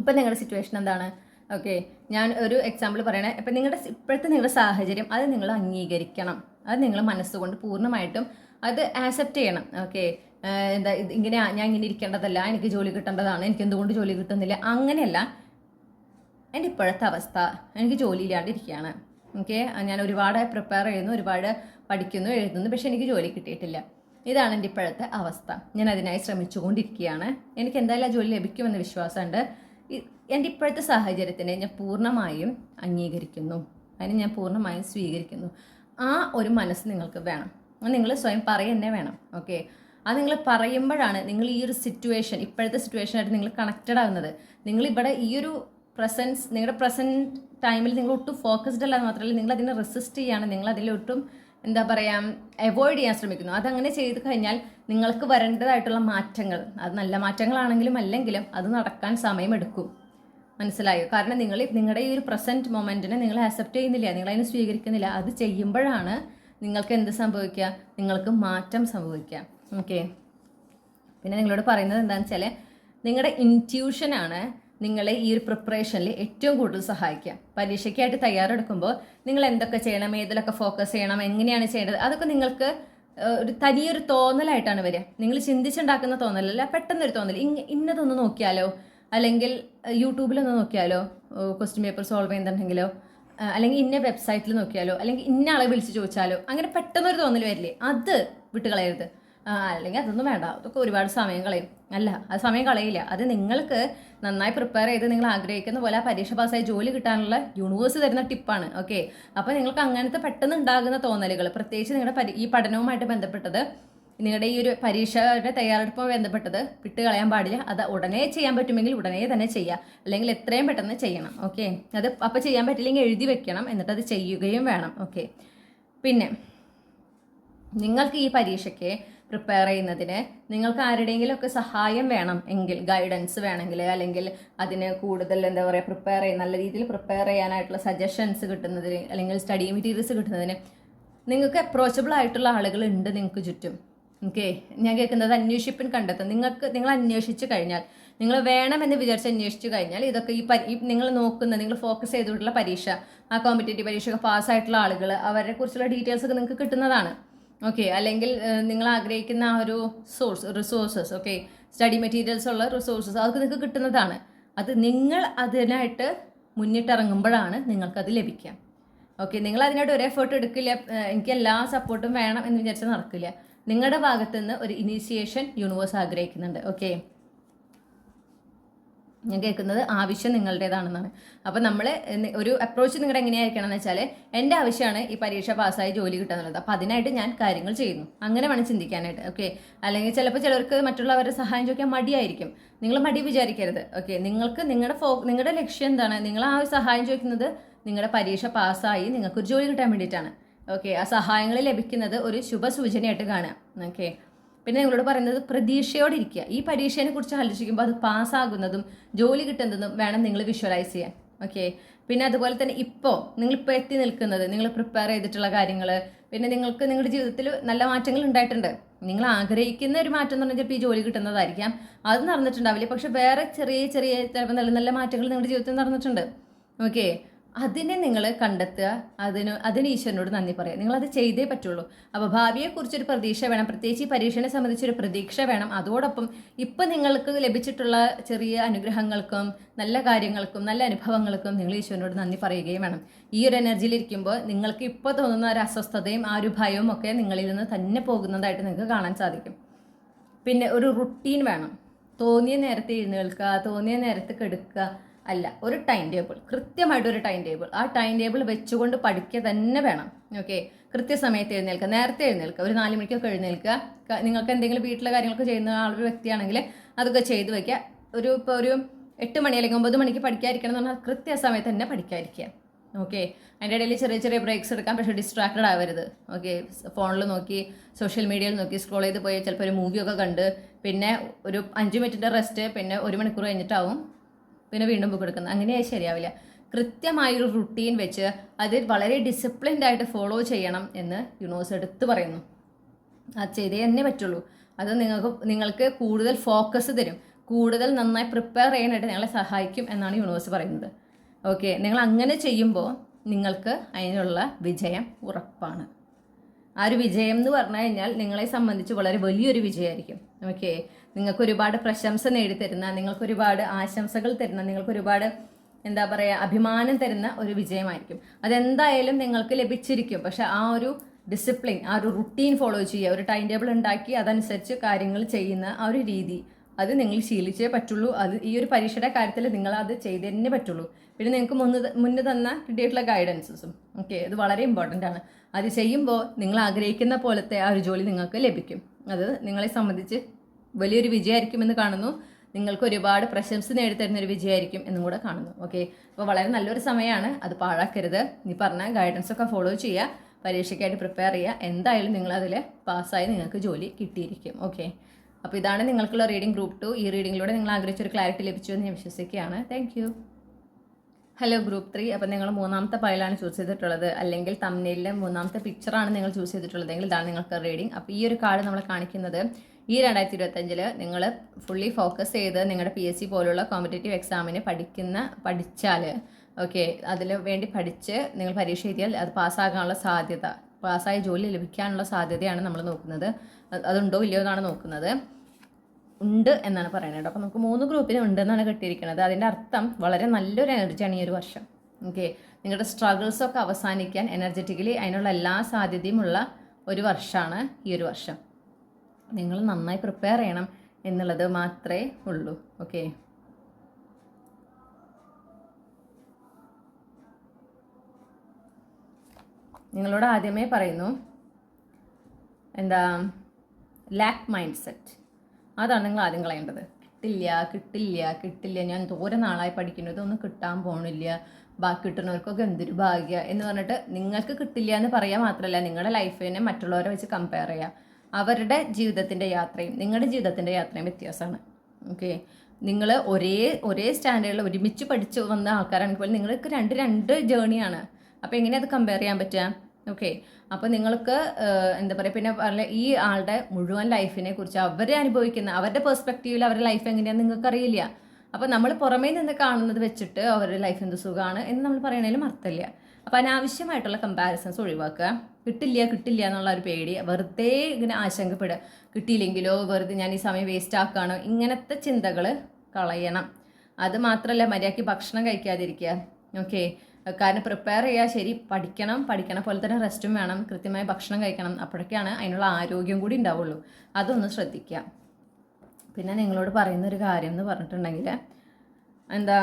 ഇപ്പം നിങ്ങളുടെ സിറ്റുവേഷൻ എന്താണ്? ഓക്കെ ഞാൻ ഒരു എക്സാമ്പിൾ പറയണേ. ഇപ്പം നിങ്ങളുടെ ഇപ്പോഴത്തെ നിങ്ങളുടെ സാഹചര്യം അത് നിങ്ങൾ അംഗീകരിക്കണം. അത് നിങ്ങൾ മനസ്സുകൊണ്ട് പൂർണമായിട്ടും അത് ആക്സെപ്റ്റ് ചെയ്യണം. ഓക്കെ എന്താ ഇങ്ങനെ ഞാൻ ഇങ്ങനെ ഇരിക്കേണ്ടതല്ല. എനിക്ക് ജോലി കിട്ടേണ്ടതാണ്. എനിക്ക് എന്തുകൊണ്ട് ജോലി കിട്ടുന്നില്ല? അങ്ങനെയല്ല. എന്റെ ഇപ്പോഴത്തെ അവസ്ഥ എനിക്ക് ജോലി ഇല്ലാണ്ടിരിക്കുകയാണ് ഓക്കെ ഞാൻ ഒരുപാട് പ്രിപ്പയർ ചെയ്യുന്നു ഒരുപാട് പഠിക്കുന്നു എഴുതുന്നു പക്ഷെ എനിക്ക് ജോലി കിട്ടിയിട്ടില്ല. ഇതാണ് എന്റെ ഇപ്പോഴത്തെ അവസ്ഥ. ഞാൻ അതിനായി ശ്രമിച്ചുകൊണ്ടിരിക്കുകയാണ്. എനിക്ക് എന്തായാലും ജോലി ലഭിക്കുമെന്ന വിശ്വാസമുണ്ട്. എന്റെ ഇപ്പോഴത്തെ സാഹചര്യത്തിനെ ഞാൻ പൂർണമായും അംഗീകരിക്കുന്നു. അതിനെ ഞാൻ പൂർണമായും സ്വീകരിക്കുന്നു. ആ ഒരു മനസ്സ് നിങ്ങൾക്ക് വേണം. നിങ്ങൾ സ്വയം പറയുന്നേ വേണം. ഓക്കെ അത് നിങ്ങൾ പറയുമ്പോഴാണ് നിങ്ങൾ ഈ ഒരു സിറ്റുവേഷൻ ഇപ്പോഴത്തെ സിറ്റുവേഷനായിട്ട് നിങ്ങൾ കണക്റ്റഡ് ആകുന്നത്. നിങ്ങളിവിടെ ഈ ഒരു പ്രസൻസ് നിങ്ങളുടെ പ്രസന്റ് ടൈമിൽ നിങ്ങൾ ഒട്ടും ഫോക്കസ്ഡ് അല്ലാതെ മാത്രമല്ല നിങ്ങൾ അതിനെ റെസിസ്റ്റ് ചെയ്യാണ് നിങ്ങൾ അതിലൊട്ടും എന്താ പറയുക അവോയ്ഡ് ചെയ്യാൻ ശ്രമിക്കുന്നു. അതങ്ങനെ ചെയ്ത് കഴിഞ്ഞാൽ നിങ്ങൾക്ക് വരേണ്ടതായിട്ടുള്ള മാറ്റങ്ങൾ അത് നല്ല മാറ്റങ്ങളാണെങ്കിലും അല്ലെങ്കിലും അത് നടക്കാൻ സമയമെടുക്കും മനസ്സിലായോ? കാരണം നിങ്ങൾ നിങ്ങളുടെ ഈ ഒരു പ്രസന്റ് മൊമെന്റിനെ നിങ്ങൾ അക്സെപ്റ്റ് ചെയ്യുന്നില്ല നിങ്ങളതിനെ സ്വീകരിക്കുന്നില്ല അത് ചെയ്യുമ്പോഴാണ് നിങ്ങൾക്ക് എന്ത് സംഭവിക്കുക? നിങ്ങൾക്ക് മാറ്റം സംഭവിക്കുക. ഓക്കെ പിന്നെ നിങ്ങളോട് പറയുന്നത് എന്താണെന്ന് വെച്ചാൽ നിങ്ങളുടെ ഇന്റ്യൂഷനാണ് നിങ്ങളെ ഈ ഒരു പ്രിപ്പറേഷനിൽ ഏറ്റവും കൂടുതൽ സഹായിക്കുക. പരീക്ഷയ്ക്കായിട്ട് തയ്യാറെടുക്കുമ്പോൾ നിങ്ങൾ എന്തൊക്കെ ചെയ്യണം ഏതിലൊക്കെ ഫോക്കസ് ചെയ്യണം എങ്ങനെയാണ് ചെയ്യേണ്ടത് അതൊക്കെ നിങ്ങൾക്ക് ഒരു തനിയൊരു തോന്നലായിട്ടാണ് വരിക. നിങ്ങൾ ചിന്തിച്ചുണ്ടാക്കുന്ന തോന്നലല്ല പെട്ടെന്നൊരു തോന്നൽ ഇങ്ങ ഇന്നതൊന്ന് നോക്കിയാലോ? അല്ലെങ്കിൽ യൂട്യൂബിലൊന്ന് നോക്കിയാലോ? ക്വസ്റ്റ്യൻ പേപ്പർ സോൾവ് ചെയ്യുന്നുണ്ടെങ്കിലോ? അല്ലെങ്കിൽ ഇന്ന വെബ്സൈറ്റിൽ നോക്കിയാലോ? അല്ലെങ്കിൽ ഇന്ന ആളെ വിളിച്ച് ചോദിച്ചാലോ? അങ്ങനെ പെട്ടെന്നൊരു തോന്നൽ വരില്ലേ? അത് വിട്ടുകളയരുത് കളയരുത്. അല്ലെങ്കിൽ അതൊന്നും വേണ്ട. അതൊക്കെ ഒരുപാട് സമയം കളയും. അല്ല അത് സമയം കളയില്ല. അത് നിങ്ങൾക്ക് നന്നായി പ്രിപ്പയർ ചെയ്ത് നിങ്ങൾ ആഗ്രഹിക്കുന്ന പോലെ ആ പരീക്ഷ പാസ്സായി ജോലി കിട്ടാനുള്ള യൂണിവേഴ്സ് തരുന്ന ടിപ്പാണ് ഓക്കെ അപ്പോൾ നിങ്ങൾക്ക് അങ്ങനത്തെ പെട്ടെന്ന് ഉണ്ടാകുന്ന തോന്നലുകൾ പ്രത്യേകിച്ച് നിങ്ങളുടെ ഈ പഠനവുമായിട്ട് ബന്ധപ്പെട്ടത് നിങ്ങളുടെ ഈ ഒരു പരീക്ഷയുടെ തയ്യാറെടുപ്പുമായി ബന്ധപ്പെട്ടത് വിട്ട് കളയാൻ പാടില്ല. അത് ഉടനെ ചെയ്യാൻ പറ്റുമെങ്കിൽ ഉടനെ തന്നെ ചെയ്യുക അല്ലെങ്കിൽ എത്രയും പെട്ടെന്ന് ചെയ്യണം ഓക്കെ അത് അപ്പോൾ ചെയ്യാൻ പറ്റില്ലെങ്കിൽ എഴുതി വെക്കണം എന്നിട്ട് അത് ചെയ്യുകയും വേണം ഓക്കെ പിന്നെ നിങ്ങൾക്ക് ഈ പരീക്ഷയ്ക്ക് പ്രിപ്പയർ ചെയ്യുന്നതിന് നിങ്ങൾക്ക് ആരുടെയെങ്കിലുമൊക്കെ സഹായം വേണം എങ്കിൽ ഗൈഡൻസ് വേണമെങ്കിൽ അല്ലെങ്കിൽ അതിന് കൂടുതൽ എന്താ പറയുക പ്രിപ്പയർ ചെയ്യാൻ നല്ല രീതിയിൽ പ്രിപ്പയർ ചെയ്യാനായിട്ടുള്ള സജഷൻസ് കിട്ടുന്നതിന് അല്ലെങ്കിൽ സ്റ്റഡി മെറ്റീരിയൽസ് കിട്ടുന്നതിന് നിങ്ങൾക്ക് അപ്രോച്ചബിൾ ആയിട്ടുള്ള ആളുകൾ ഉണ്ട് നിങ്ങൾക്ക് ചുറ്റും. ഓക്കെ ഞാൻ കേൾക്കുന്നത് അന്വേഷിപ്പിൻ കണ്ടെത്തും. നിങ്ങൾക്ക് നിങ്ങൾ അന്വേഷിച്ച് കഴിഞ്ഞാൽ നിങ്ങൾ വേണമെന്ന് വിചാരിച്ച് അന്വേഷിച്ച് കഴിഞ്ഞാൽ ഇതൊക്കെ ഈ പരി നിങ്ങൾ നോക്കുന്ന നിങ്ങൾ ഫോക്കസ് ചെയ്തിട്ടുള്ള പരീക്ഷ ആ കോമ്പറ്റേറ്റീവ് പരീക്ഷയൊക്കെ പാസ്സായിട്ടുള്ള ആളുകൾ അവരെ കുറിച്ചുള്ള ഡീറ്റെയിൽസ് ഒക്കെ നിങ്ങൾക്ക് കിട്ടുന്നതാണ്. ഓക്കെ അല്ലെങ്കിൽ നിങ്ങൾ ആഗ്രഹിക്കുന്ന ആ ഒരു source resources okay study materials ഉള്ള റിസോഴ്സസ് അതൊക്കെ നിങ്ങൾക്ക് കിട്ടുന്നതാണ്. അത് നിങ്ങൾ അതിനായിട്ട് മുന്നിട്ടിറങ്ങുമ്പോഴാണ് നിങ്ങൾക്കത് ലഭിക്കുക. ഓക്കെ നിങ്ങൾ അതിനായിട്ട് ഒരു എഫേർട്ട് എടുക്കില്ല എനിക്ക് എല്ലാ സപ്പോർട്ടും വേണം എന്ന് വിചാരിച്ചാൽ നടക്കില്ല. നിങ്ങളുടെ ഭാഗത്തുനിന്ന് ഒരു ഇനീഷ്യേഷൻ യൂണിവേഴ്സ് ആഗ്രഹിക്കുന്നുണ്ട് ഓക്കെ ഞാൻ കേൾക്കുന്നത് ആവശ്യം നിങ്ങളുടേതാണെന്നാണ്. അപ്പോൾ നമ്മൾ ഒരു അപ്രോച്ച് നിങ്ങളുടെ എങ്ങനെയായിരിക്കണം എന്ന് വെച്ചാൽ എന്റെ ആവശ്യമാണ് ഈ പരീക്ഷ പാസ്സായി ജോലി കിട്ടുക എന്നുള്ളത് അപ്പോൾ അതിനായിട്ട് ഞാൻ കാര്യങ്ങൾ ചെയ്യുന്നു. അങ്ങനെ വേണം ചിന്തിക്കാനായിട്ട്. ഓക്കെ അല്ലെങ്കിൽ ചിലപ്പോൾ ചിലർക്ക് മറ്റുള്ളവരുടെ സഹായം ചോദിക്കാൻ മടിയായിരിക്കും. നിങ്ങൾ മടി വിചാരിക്കരുത്. ഓക്കെ നിങ്ങൾക്ക് നിങ്ങളുടെ ഫോ നിങ്ങളുടെ ലക്ഷ്യം എന്താണ്? നിങ്ങൾ ആ ഒരു സഹായം ചോദിക്കുന്നത് നിങ്ങളുടെ പരീക്ഷ പാസ്സായി നിങ്ങൾക്കൊരു ജോലി കിട്ടാൻ വേണ്ടിയിട്ടാണ്. ഓക്കെ ആ സഹായങ്ങൾ ലഭിക്കുന്നത് ഒരു ശുഭസൂചനയായിട്ട് കാണാം ഓക്കെ പിന്നെ നിങ്ങളോട് പറയുന്നത് പ്രതീക്ഷയോടെ ഇരിക്കുക ഈ പരീക്ഷയെ കുറിച്ച് ആലോചിക്കുമ്പോൾ അത് പാസ്സാകുന്നതും ജോലി കിട്ടുന്നതും വേണം നിങ്ങൾ വിഷ്വലൈസ് ചെയ്യാൻ. ഓക്കെ പിന്നെ അതുപോലെ തന്നെ ഇപ്പോൾ നിങ്ങളിപ്പോൾ എത്തി നിൽക്കുന്നത് നിങ്ങൾ പ്രിപ്പയർ ചെയ്തിട്ടുള്ള കാര്യങ്ങൾ പിന്നെ നിങ്ങൾക്ക് നിങ്ങളുടെ ജീവിതത്തിൽ നല്ല മാറ്റങ്ങൾ ഉണ്ടായിട്ടുണ്ട്. നിങ്ങൾ ആഗ്രഹിക്കുന്ന ഒരു മാറ്റം എന്ന് പറഞ്ഞാൽ ഈ ജോലി കിട്ടുന്നതായിരിക്കാം. അത് നടന്നിട്ടുണ്ടാവില്ല. പക്ഷെ വേറെ ചെറിയ ചെറിയ ചിലപ്പോൾ നല്ല നല്ല മാറ്റങ്ങൾ നിങ്ങളുടെ ജീവിതത്തിൽ നടന്നിട്ടുണ്ട്. ഓക്കെ അതിനെ നിങ്ങൾ കണ്ടെത്തുക. അതിന് അതിന് ഈശ്വരനോട് നന്ദി പറയുക. അത് ചെയ്തേ പറ്റുള്ളൂ. അപ്പോൾ ഭാവിയെക്കുറിച്ചൊരു പ്രതീക്ഷ വേണം. പ്രത്യേകിച്ച് ഈ പരീക്ഷയെ സംബന്ധിച്ചൊരു പ്രതീക്ഷ വേണം. അതോടൊപ്പം ഇപ്പം നിങ്ങൾക്ക് ലഭിച്ചിട്ടുള്ള ചെറിയ അനുഗ്രഹങ്ങൾക്കും നല്ല കാര്യങ്ങൾക്കും നല്ല അനുഭവങ്ങൾക്കും നിങ്ങൾ ഈശ്വരനോട് നന്ദി പറയുകയും വേണം. ഈ ഒരു എനർജിയിലിരിക്കുമ്പോൾ നിങ്ങൾക്ക് ഇപ്പോൾ തോന്നുന്ന ഒരു അസ്വസ്ഥതയും ആ ഒരു ഭയവും ഒക്കെ നിങ്ങളിൽ നിന്ന് തന്നെ പോകുന്നതായിട്ട് നിങ്ങൾക്ക് കാണാൻ സാധിക്കും. പിന്നെ ഒരു റുട്ടീൻ വേണം. തോന്നിയ നേരത്തെ എഴുന്നേൽക്കുക തോന്നിയ നേരത്തെ കെടുക്കുക അല്ല ഒരു ടൈം ടേബിൾ കൃത്യമായിട്ട് ഒരു ടൈം ടേബിൾ ആ ടൈം ടേബിൾ വെച്ചുകൊണ്ട് പഠിക്കുക തന്നെ വേണം. ഓക്കെ കൃത്യസമയത്ത് എഴുന്നേൽക്കുക നേരത്തെ എഴുന്നേൽക്കുക. ഒരു നാല് മണിക്കൊക്കെ എഴുന്നേൽക്കുക. നിങ്ങൾക്ക് എന്തെങ്കിലും വീട്ടിലെ കാര്യങ്ങളൊക്കെ ചെയ്യുന്ന ആളൊരു വ്യക്തിയാണെങ്കിൽ അതൊക്കെ ചെയ്തു വയ്ക്കുക ഒരു ഇപ്പോൾ ഒരു എട്ട് മണി അല്ലെങ്കിൽ ഒമ്പത് മണിക്ക് പഠിക്കാതിരിക്കണം എന്ന് പറഞ്ഞാൽ കൃത്യസമയത്ത് തന്നെ പഠിക്കാതിരിക്കുക. ഓക്കെ അതിന്റെ ഇടയിൽ ചെറിയ ചെറിയ ബ്രേക്സ് എടുക്കാം പക്ഷേ ഡിസ്ട്രാക്റ്റഡ് ആവരുത്. ഓക്കെ ഫോണിൽ നോക്കി സോഷ്യൽ മീഡിയയിൽ നോക്കി സ്ക്രോൾ ചെയ്ത് പോയി ചിലപ്പോൾ ഒരു മൂവിയൊക്കെ കണ്ട് പിന്നെ ഒരു അഞ്ച് മിനിറ്റിന്റെ റെസ്റ്റ് പിന്നെ ഒരു മണിക്കൂർ കഴിഞ്ഞിട്ടാവും പിന്നെ വീണ്ടും ബുക്ക് എടുക്കുന്നത് അങ്ങനെയായി ശരിയാവില്ല. കൃത്യമായൊരു റുട്ടീൻ വെച്ച് അത് വളരെ ഡിസിപ്ലിൻഡ് ആയിട്ട് ഫോളോ ചെയ്യണം എന്ന് യൂണിവേഴ്സ് എടുത്ത് പറയുന്നു. അത് ചെയ്തേ തന്നെ പറ്റുള്ളൂ. അത് നിങ്ങൾക്ക് നിങ്ങൾക്ക് കൂടുതൽ ഫോക്കസ് തരും. കൂടുതൽ നന്നായി പ്രിപ്പയർ ചെയ്യാനായിട്ട് നിങ്ങളെ സഹായിക്കും എന്നാണ് യൂണിവേഴ്സ് പറയുന്നത്. ഓക്കെ നിങ്ങൾ അങ്ങനെ ചെയ്യുമ്പോൾ നിങ്ങൾക്ക് അതിനുള്ള വിജയം ഉറപ്പാണ്. ആ ഒരു വിജയം എന്ന് പറഞ്ഞു കഴിഞ്ഞാൽ നിങ്ങളെ സംബന്ധിച്ച് വളരെ വലിയൊരു വിജയമായിരിക്കും. ഓക്കെ നിങ്ങൾക്ക് ഒരുപാട് പ്രശംസ നേടിത്തരുന്ന നിങ്ങൾക്ക് ഒരുപാട് ആശംസകൾ തരുന്ന നിങ്ങൾക്ക് ഒരുപാട് എന്താ പറയുക അഭിമാനം തരുന്ന ഒരു വിജയമായിരിക്കും. അതെന്തായാലും നിങ്ങൾക്ക് ലഭിച്ചിരിക്കും. പക്ഷെ ആ ഒരു ഡിസിപ്ലിൻ ആ ഒരു റുട്ടീൻ ഫോളോ ചെയ്യുക ഒരു ടൈം ടേബിൾ ഉണ്ടാക്കി അതനുസരിച്ച് കാര്യങ്ങൾ ചെയ്യുന്ന ആ ഒരു രീതി അത് നിങ്ങൾ ശീലിച്ചേ പറ്റുള്ളൂ. അത് ഈ ഒരു പരീക്ഷയുടെ കാര്യത്തിൽ നിങ്ങൾ അത് ചെയ്തേ പറ്റുള്ളൂ. പിന്നെ നിങ്ങൾക്ക് മുന്ന് മുന്നേ തന്ന കിട്ടിയിട്ടുള്ള ഗൈഡൻസസും ഓക്കെ ഇത് വളരെ ഇമ്പോർട്ടന്റ് ആണ്. അത് ചെയ്യുമ്പോൾ നിങ്ങൾ ആഗ്രഹിക്കുന്ന പോലത്തെ ആ ഒരു ജോലി നിങ്ങൾക്ക് ലഭിക്കും. അത് നിങ്ങളെ സംബന്ധിച്ച് വലിയൊരു വിജയമായിരിക്കുമെന്ന് കാണുന്നു. നിങ്ങൾക്ക് ഒരുപാട് പ്രശംസ നേടിത്തരുന്ന ഒരു വിജയമായിരിക്കും എന്നും കൂടെ കാണുന്നു. ഓക്കെ അപ്പോൾ വളരെ നല്ലൊരു സമയമാണ്. അത് പാഴാക്കരുത്. നീ പറഞ്ഞ ഗൈഡൻസ് ഒക്കെ ഫോളോ ചെയ്യുക. പരീക്ഷയ്ക്കായിട്ട് പ്രിപ്പയർ ചെയ്യുക. എന്തായാലും നിങ്ങൾ അതിൽ പാസ്സായി നിങ്ങൾക്ക് ജോലി കിട്ടിയിരിക്കും. ഓക്കെ അപ്പോൾ ഇതാണ് നിങ്ങൾക്കുള്ള റീഡിംഗ് ഗ്രൂപ്പ് ടു ഈ റീഡിങ്ങിലൂടെ നിങ്ങൾ ആഗ്രഹിച്ചൊരു ക്ലാരിറ്റി ലഭിച്ചു എന്ന് ഞാൻ വിശ്വസിക്കുകയാണ്. താങ്ക് ഹലോ ഗ്രൂപ്പ് ത്രീ അപ്പോൾ നിങ്ങൾ മൂന്നാമത്തെ ഫയലാണ് ചൂസ് ചെയ്തിട്ടുള്ളത്. അല്ലെങ്കിൽ തമ്മിലെ മൂന്നാമത്തെ പിക്ചറാണ് നിങ്ങൾ ചൂസ് ചെയ്തിട്ടുള്ളതെങ്കിൽ ഇതാണ് നിങ്ങൾക്ക് റീഡിംഗ് അപ്പോൾ ഈ ഒരു കാർഡ് നമ്മൾ കാണിക്കുന്നത് ഈ രണ്ടായിരത്തി ഇരുപത്തഞ്ചിൽ നിങ്ങൾ ഫുള്ളി ഫോക്കസ് ചെയ്ത് നിങ്ങളുടെ പി എസ് സി പോലുള്ള കോമ്പറ്റേറ്റീവ് എക്സാമിന് പഠിക്കുന്ന പഠിച്ചാൽ ഓക്കെ അതിന് വേണ്ടി പഠിച്ച് നിങ്ങൾ പരീക്ഷ എഴുതിയാൽ അത് പാസ്സാകാനുള്ള സാധ്യത പാസ്സായ ജോലി ലഭിക്കാനുള്ള സാധ്യതയാണ് നമ്മൾ നോക്കുന്നത്. അത് അതുണ്ടോ ഇല്ലയോ എന്നാണ് നോക്കുന്നത്. ഉണ്ട് എന്നാണ് പറയുന്നത് കേട്ടോ. അപ്പോൾ നമുക്ക് മൂന്ന് ഗ്രൂപ്പിന് ഉണ്ടെന്നാണ് കിട്ടിയിരിക്കുന്നത്. അതിന്റെ അർത്ഥം വളരെ നല്ലൊരു എനർജിയാണ് ഈ ഒരു വർഷം. ഓക്കെ നിങ്ങളുടെ സ്ട്രഗിൾസ് ഒക്കെ അവസാനിക്കാൻ എനർജറ്റിക്കലി അതിനുള്ള എല്ലാ സാധ്യതയും ഉള്ള ഒരു വർഷമാണ് ഈ ഒരു വർഷം. നിങ്ങൾ നന്നായി പ്രിപ്പയർ ചെയ്യണം എന്നുള്ളത് മാത്രമേ ഉള്ളൂ. ഓക്കെ നിങ്ങളോട് ആദ്യമേ പറയുന്നു എന്താ ലാക്ക് മൈൻഡ് സെറ്റ് അതാണ് നിങ്ങൾ ആദ്യം കളയേണ്ടത്. കിട്ടില്ല കിട്ടില്ല കിട്ടില്ല. ഞാൻ തോരെ നാളായി പഠിക്കുന്നു. ഇതൊന്നും കിട്ടാൻ പോണില്ല. ബാക്കി കിട്ടുന്നവർക്കൊക്കെ എന്തൊരു ഭാഗ്യ എന്ന് പറഞ്ഞിട്ട് നിങ്ങൾക്ക് കിട്ടില്ല എന്ന് പറയാൻ മാത്രമല്ല നിങ്ങളുടെ ലൈഫിനെ മറ്റുള്ളവരെ വെച്ച് കമ്പയർ ചെയ്യുക അവരുടെ ജീവിതത്തിന്റെ യാത്രയും നിങ്ങളുടെ ജീവിതത്തിന്റെ യാത്രയും വ്യത്യാസമാണ്. ഓക്കെ നിങ്ങൾ ഒരേ ഒരേ സ്റ്റാൻഡേർഡിൽ ഒരുമിച്ച് പഠിച്ചു വന്ന ആൾക്കാരാണെങ്കിൽ പോലും നിങ്ങൾക്ക് രണ്ട് രണ്ട് ജേണിയാണ് അപ്പോൾ എങ്ങനെ അത് കമ്പയർ ചെയ്യാൻ പറ്റുക? ഓക്കെ അപ്പോൾ നിങ്ങൾക്ക് എന്താ പറയുക പിന്നെ പറഞ്ഞ ഈ ആളുടെ മുഴുവൻ ലൈഫിനെ കുറിച്ച് അവരെ അനുഭവിക്കുന്ന അവരുടെ പെർസ്പെക്റ്റീവിൽ അവരുടെ ലൈഫ് എങ്ങനെയാണെന്ന് നിങ്ങൾക്ക് അറിയില്ല അപ്പോൾ നമ്മൾ പുറമേ നിന്ന് കാണുന്നത് വെച്ചിട്ട് അവരുടെ ലൈഫ് എന്ത് സുഖമാണ് എന്ന് നമ്മൾ പറയണേലും അർത്ഥമില്ല അപ്പോൾ അനാവശ്യമായിട്ടുള്ള കമ്പാരിസൺസ് ഒഴിവാക്കുക. കിട്ടില്ല കിട്ടില്ല എന്നുള്ള ഒരു പേടി. വെറുതെ ഇങ്ങനെ ആശങ്കപ്പെടുക. കിട്ടിയില്ലെങ്കിലോ വെറുതെ ഞാൻ ഈ സമയം വേസ്റ്റ് ആക്കുകയാണോ? ഇങ്ങനത്തെ ചിന്തകൾ കളയണം. അത് മാത്രമല്ല മര്യാദയ്ക്ക് ഭക്ഷണം കഴിക്കാതിരിക്കുക. ഓക്കെ കാരണം പ്രിപ്പയർ ചെയ്യുക ശരി പഠിക്കണം പഠിക്കണ പോലെ തന്നെ റെസ്റ്റും വേണം കൃത്യമായി ഭക്ഷണം കഴിക്കണം അപ്പോഴൊക്കെയാണ് അതിനുള്ള ആരോഗ്യം കൂടി ഉണ്ടാവുള്ളൂ. അതൊന്ന് ശ്രദ്ധിക്കുക പിന്നെ നിങ്ങളോട് പറയുന്ന ഒരു കാര്യം എന്ന് പറഞ്ഞിട്ടുണ്ടെങ്കിൽ എന്താ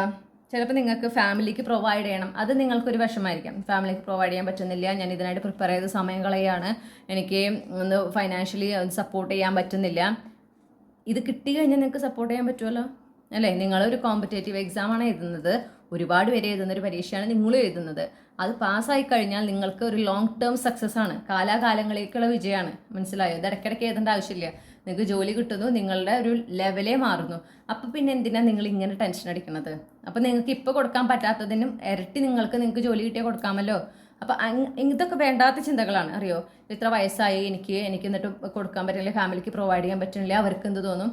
ചിലപ്പോൾ നിങ്ങൾക്ക് ഫാമിലിക്ക് പ്രൊവൈഡ് ചെയ്യണം. അത് നിങ്ങൾക്കൊരു വിഷമായിരിക്കാം ഫാമിലിക്ക് പ്രൊവൈഡ് ചെയ്യാൻ പറ്റുന്നില്ല ഞാൻ ഇതിനായിട്ട് പ്രിപ്പയർ ചെയ്ത് സമയം കളയാണ് എനിക്ക് ഒന്ന് ഫൈനാൻഷ്യലി സപ്പോർട്ട് ചെയ്യാൻ പറ്റുന്നില്ല. ഇത് കിട്ടി കഴിഞ്ഞാൽ നിങ്ങൾക്ക് സപ്പോർട്ട് ചെയ്യാൻ പറ്റുമല്ലോ? അല്ലേ? നിങ്ങളൊരു കോമ്പറ്റേറ്റീവ് എക്സാം ആണ് എഴുതുന്നത്. ഒരുപാട് പേര് എഴുതുന്ന ഒരു പരീക്ഷയാണ് നിങ്ങൾ എഴുതുന്നത്. അത് പാസ്സായി കഴിഞ്ഞാൽ നിങ്ങൾക്ക് ഒരു ലോങ് ടേം സക്സസ് ആണ്. കാലാകാലങ്ങളിലേക്കുള്ള വിജയമാണ്. മനസ്സിലായോ? ഇത് ഇടയ്ക്കിടയ്ക്ക് എഴുതേണ്ട ആവശ്യമില്ല. നിങ്ങൾക്ക് ജോലി കിട്ടുന്നു നിങ്ങളുടെ ഒരു ലെവലേ മാറുന്നു. അപ്പം പിന്നെ എന്തിനാണ് നിങ്ങൾ ഇങ്ങനെ ടെൻഷൻ അടിക്കുന്നത് അപ്പം നിങ്ങൾക്ക് ഇപ്പോൾ കൊടുക്കാൻ പറ്റാത്തതിനും ഇരട്ടി നിങ്ങൾക്ക് നിങ്ങൾക്ക് ജോലി കിട്ടിയാൽ കൊടുക്കാമല്ലോ. അപ്പം ഇതൊക്കെ വേണ്ടാത്ത ചിന്തകളാണ്. അറിയോ? ഇത്ര വയസ്സായി എനിക്ക് എനിക്ക് എന്നിട്ട് കൊടുക്കാൻ പറ്റില്ല ഫാമിലിക്ക് പ്രൊവൈഡ് ചെയ്യാൻ പറ്റുന്നില്ല അവർക്ക് എന്ത് തോന്നും?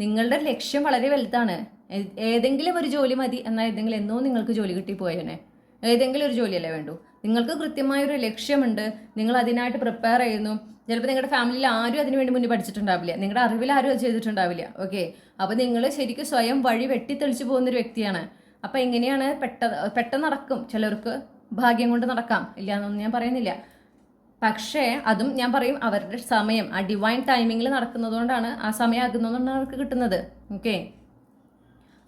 നിങ്ങളുടെ ലക്ഷ്യം വളരെ വലുതാണ്. ഏതെങ്കിലും ഒരു ജോലി മതി എന്നാൽ ഏതെങ്കിലും എന്നോ നിങ്ങൾക്ക് ജോലി കിട്ടി പോയേനെ. ഏതെങ്കിലും ഒരു ജോലിയല്ലേ വേണ്ടൂ. നിങ്ങൾക്ക് കൃത്യമായ ഒരു ലക്ഷ്യമുണ്ട് നിങ്ങൾ അതിനായിട്ട് പ്രിപ്പയർ ചെയ്യുന്നു. ചിലപ്പോൾ നിങ്ങളുടെ ഫാമിലിയിൽ ആരും അതിനു വേണ്ടി മുന്നേ പഠിച്ചിട്ടുണ്ടാവില്ല. നിങ്ങളുടെ അറിവിൽ ആരും അത് ചെയ്തിട്ടുണ്ടാവില്ല. ഓക്കെ അപ്പോൾ നിങ്ങൾ ശരിക്കും സ്വയം വഴി വെട്ടിത്തെളിച്ച് പോകുന്ന ഒരു വ്യക്തിയാണ്. അപ്പോൾ എങ്ങനെയാണ് പെട്ടെന്ന് പെട്ടെന്ന് നടക്കും? ചിലർക്ക് ഭാഗ്യം കൊണ്ട് നടക്കാം. ഇല്ല എന്നൊന്നും ഞാൻ പറയുന്നില്ല. പക്ഷേ അതും ഞാൻ പറയും അവരുടെ സമയം. ആ ഡിവൈൻ ടൈമിങ്ങിൽ നടക്കുന്നതുകൊണ്ടാണ് ആ സമയം ആകുന്നതുകൊണ്ടാണ് അവർക്ക് കിട്ടുന്നത്. ഓക്കെ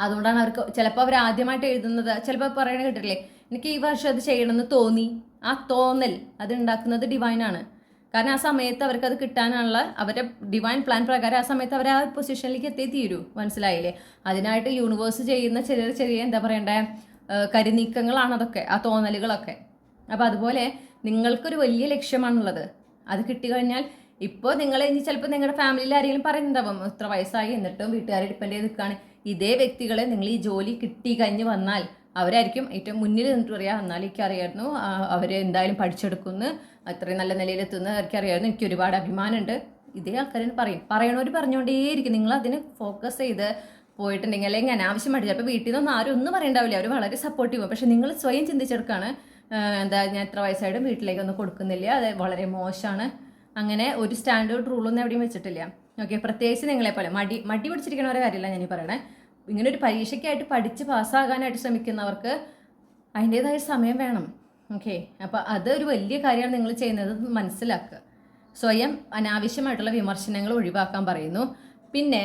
അതുകൊണ്ടാണ് അവർക്ക് ചിലപ്പോൾ അവർ ആദ്യമായിട്ട് എഴുതുന്നത്. ചിലപ്പോൾ പറയണ കേട്ടില്ലേ എനിക്ക് ഈ വർഷം അത് ചെയ്യണമെന്ന് തോന്നി. ആ തോന്നൽ അത് ഉണ്ടാക്കുന്നത് ഡിവൈനാണ് കാരണം ആ സമയത്ത് അവർക്ക് അത് കിട്ടാനുള്ള അവരുടെ ഡിവൈൻ പ്ലാൻ പ്രകാരം ആ സമയത്ത് അവർ ആ പൊസിഷനിലേക്ക് എത്തി തീരൂ. മനസ്സിലായില്ലേ? അതിനായിട്ട് യൂണിവേഴ്സ് ചെയ്യുന്ന ചെറിയ ചെറിയ എന്താ പറയണ്ടേ കരിനീക്കങ്ങളാണ് അതൊക്കെ ആ തോന്നലുകളൊക്കെ. അപ്പോൾ അതുപോലെ നിങ്ങൾക്കൊരു വലിയ ലക്ഷ്യമാണുള്ളത്. അത് കിട്ടിക്കഴിഞ്ഞാൽ ഇപ്പോൾ നിങ്ങൾ ഇനി ചിലപ്പോൾ നിങ്ങളുടെ ഫാമിലിയിൽ ആരെങ്കിലും പറയുന്നുണ്ടാവും ഇത്ര വയസ്സായി എന്നിട്ടും വീട്ടുകാരെ ഡിപ്പെൻഡ് ചെയ്ത് നിൽക്കുകയാണ് ഇതേ വ്യക്തികളെ നിങ്ങൾ ഈ ജോലി കിട്ടി കഴിഞ്ഞ് വന്നാൽ അവരായിരിക്കും ഏറ്റവും മുന്നിൽ നിന്നിട്ട് പറയാം എന്നാൽ എനിക്കറിയായിരുന്നു അവർ എന്തായാലും പഠിച്ചെടുക്കുന്നു അത്രയും നല്ല നിലയിലെത്തുന്ന എനിക്കറിയായിരുന്നു എനിക്ക് ഒരുപാട് അഭിമാനമുണ്ട്. ഇതേ ആൾക്കാരെന്ന് പറയും. പറയണവർ പറഞ്ഞുകൊണ്ടേയിരിക്കും നിങ്ങൾ അതിന് ഫോക്കസ് ചെയ്ത് പോയിട്ടുണ്ടെങ്കിൽ അല്ലെങ്കിൽ അനാവശ്യമായിട്ട് ചിലപ്പോൾ വീട്ടിൽ നിന്നൊന്നും ആരും ഒന്നും പറയണ്ടാവില്ല. അവർ വളരെ സപ്പോർട്ടീവ് പക്ഷെ നിങ്ങൾ സ്വയം ചിന്തിച്ചെടുക്കാണ് എന്താ ഞാൻ എത്ര വയസ്സായിട്ടും വീട്ടിലേക്കൊന്നും കൊടുക്കുന്നില്ല അത് വളരെ മോശമാണ്. അങ്ങനെ ഒരു സ്റ്റാൻഡേർഡ് റൂളൊന്നും എവിടെയും വെച്ചിട്ടില്ല. ഓക്കെ പ്രത്യേകിച്ച് നിങ്ങളെ പോലെ. മടി മടി പിടിച്ചിരിക്കണ കാര്യമല്ല ഞാൻ ഈ പറയണേ. ഇങ്ങനെ ഒരു പരീക്ഷയ്ക്കായിട്ട് പഠിച്ച് പാസ്സാകാനായിട്ട് ശ്രമിക്കുന്നവർക്ക് അതിന്റെതായ സമയം വേണം. ഓക്കെ അപ്പോൾ അതൊരു വലിയ കാര്യമാണ് നിങ്ങൾ ചെയ്യുന്നത് മനസ്സിലാക്കുക. സ്വയം അനാവശ്യമായിട്ടുള്ള വിമർശനങ്ങൾ ഒഴിവാക്കാൻ പറയുന്നു. പിന്നെ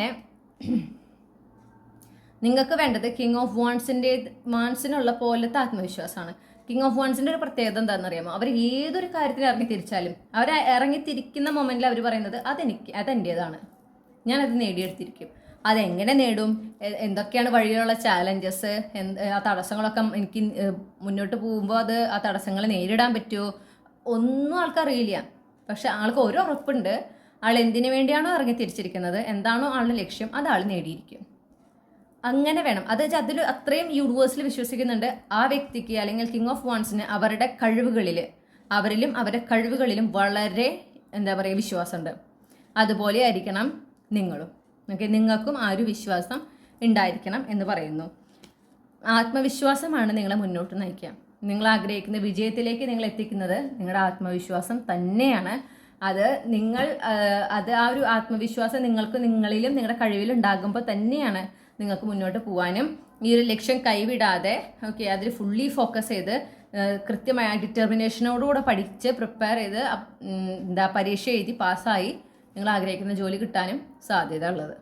നിങ്ങൾക്ക് വേണ്ടത് കിങ് ഓഫ് വാൺസിന്റെ വാൺസിനുള്ള പോലത്തെ ആത്മവിശ്വാസമാണ്. കിങ് ഓഫ് വൺസിന്റെ ഒരു പ്രത്യേകത എന്താണെന്ന് അറിയാമോ അവർ ഏതൊരു കാര്യത്തിൽ ഇറങ്ങി തിരിച്ചാലും അവർ ഇറങ്ങി തിരിക്കുന്ന മൊമെന്റിൽ അവർ പറയുന്നത് അതെനിക്ക് ഞാൻ അത് നേടിയെടുത്തിരിക്കും. അതെങ്ങനെ നേടും? എന്തൊക്കെയാണ് വഴിയിലുള്ള ചാലഞ്ചസ് ആ തടസ്സങ്ങളൊക്കെ എനിക്ക് മുന്നോട്ട് പോകുമ്പോൾ അത് ആ തടസ്സങ്ങൾ നേരിടാൻ പറ്റുമോ ഒന്നും ആൾക്കറിയില്ല. പക്ഷെ ആൾക്ക് ഒരു ഉറപ്പുണ്ട്. ആൾ എന്തിനു വേണ്ടിയാണോ ഇറങ്ങി തിരിച്ചിരിക്കുന്നത്? എന്താണോ ആളുടെ ലക്ഷ്യം? അത് ആൾ നേടിയിരിക്കും. അങ്ങനെ വേണം. അത് വെച്ചാൽ അതിൽ അത്രയും യൂണിവേഴ്സിൽ വിശ്വസിക്കുന്നുണ്ട് ആ വ്യക്തിക്ക് അല്ലെങ്കിൽ കിങ് ഓഫ് വാൺസിന് അവരുടെ കഴിവുകളിൽ അവരിലും അവരുടെ കഴിവുകളിലും വളരെ എന്താ പറയുക വിശ്വാസമുണ്ട്. അതുപോലെ ആയിരിക്കണം നിങ്ങളും. ഓക്കെ നിങ്ങൾക്കും ആ ഒരു വിശ്വാസം ഉണ്ടായിരിക്കണം എന്ന് പറയുന്നു. ആത്മവിശ്വാസമാണ് നിങ്ങളെ മുന്നോട്ട് നയിക്കുക. നിങ്ങൾ ആഗ്രഹിക്കുന്ന വിജയത്തിലേക്ക് നിങ്ങൾ എത്തിക്കുന്നത് നിങ്ങളുടെ ആത്മവിശ്വാസം തന്നെയാണ്. അത് നിങ്ങൾ അത് ആ ഒരു ആത്മവിശ്വാസം നിങ്ങൾക്ക് നിങ്ങളിലും നിങ്ങളുടെ കഴിവിലും ഉണ്ടാകുമ്പോൾ തന്നെയാണ്. നിങ്ങൾക്ക് മുന്നോട്ട് പോകാനും ഈ ഒരു ലക്ഷ്യം കൈവിടാതെ ഓക്കെ അതിൽ ഫുള്ളി ഫോക്കസ് ചെയ്ത് കൃത്യമായ ഡിറ്റർമിനേഷനോടുകൂടെ പഠിച്ച് പ്രിപ്പയർ ചെയ്ത് എന്താ പരീക്ഷ എഴുതി പാസ്സായി നിങ്ങൾ ആഗ്രഹിക്കുന്ന ജോലി കിട്ടാനും സാധ്യത ഉള്ളത്.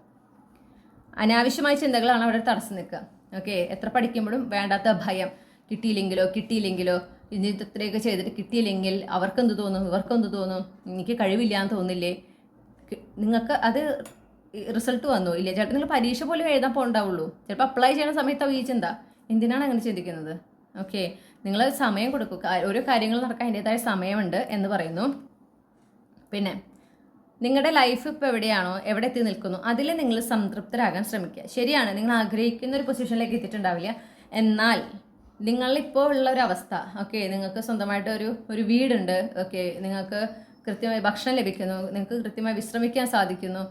അനാവശ്യമായ ചിന്തകളാണ് അവിടെ തടസ്സം നിൽക്കുക. ഓക്കെ എത്ര പഠിക്കുമ്പോഴും വേണ്ടാത്ത ഭയം. കിട്ടിയില്ലെങ്കിലോ കിട്ടിയില്ലെങ്കിലോ ഇനി ഇത്രയൊക്കെ ചെയ്തിട്ട് കിട്ടിയില്ലെങ്കിൽ അവർക്കെന്ത് തോന്നും ഇവർക്കെന്ത് തോന്നും എനിക്ക് കഴിവില്ല എന്ന് തോന്നില്ലേ നിങ്ങൾക്ക് അത് റിസൾട്ട് വന്നു. ഇല്ല? ചേട്ടൻ നിങ്ങൾ പരീക്ഷ പോലും എഴുതാൻ പോകണ്ടാവുള്ളൂ. ചിലപ്പോൾ അപ്ലൈ ചെയ്യുന്ന സമയത്ത് ഈ ചിന്ത. എന്തിനാണ് അങ്ങനെ ചിന്തിക്കുന്നത്? ഓക്കെ നിങ്ങൾ സമയം കൊടുക്കുക ഓരോ കാര്യങ്ങൾ നടക്കാൻ അതിന്റെതായ സമയമുണ്ട് എന്ന് പറയുന്നു. പിന്നെ നിങ്ങളുടെ ലൈഫ് ഇപ്പോൾ എവിടെയാണോ? എവിടെ എത്തി നിൽക്കുന്നു? അതിൽ നിങ്ങൾ സംതൃപ്തരാകാൻ ശ്രമിക്കുക. ശരിയാണ്. നിങ്ങൾ ആഗ്രഹിക്കുന്ന ഒരു പൊസിഷനിലേക്ക് എത്തിയിട്ടുണ്ടാവില്ല. എന്നാൽ നിങ്ങളിപ്പോൾ ഉള്ള ഒരു അവസ്ഥ ഓക്കെ നിങ്ങൾക്ക് സ്വന്തമായിട്ട് ഒരു ഒരു വീടുണ്ട് ഓക്കെ നിങ്ങൾക്ക് കൃത്യമായി ഭക്ഷണം ലഭിക്കുന്നു നിങ്ങൾക്ക് കൃത്യമായി വിശ്രമിക്കാൻ സാധിക്കുന്നു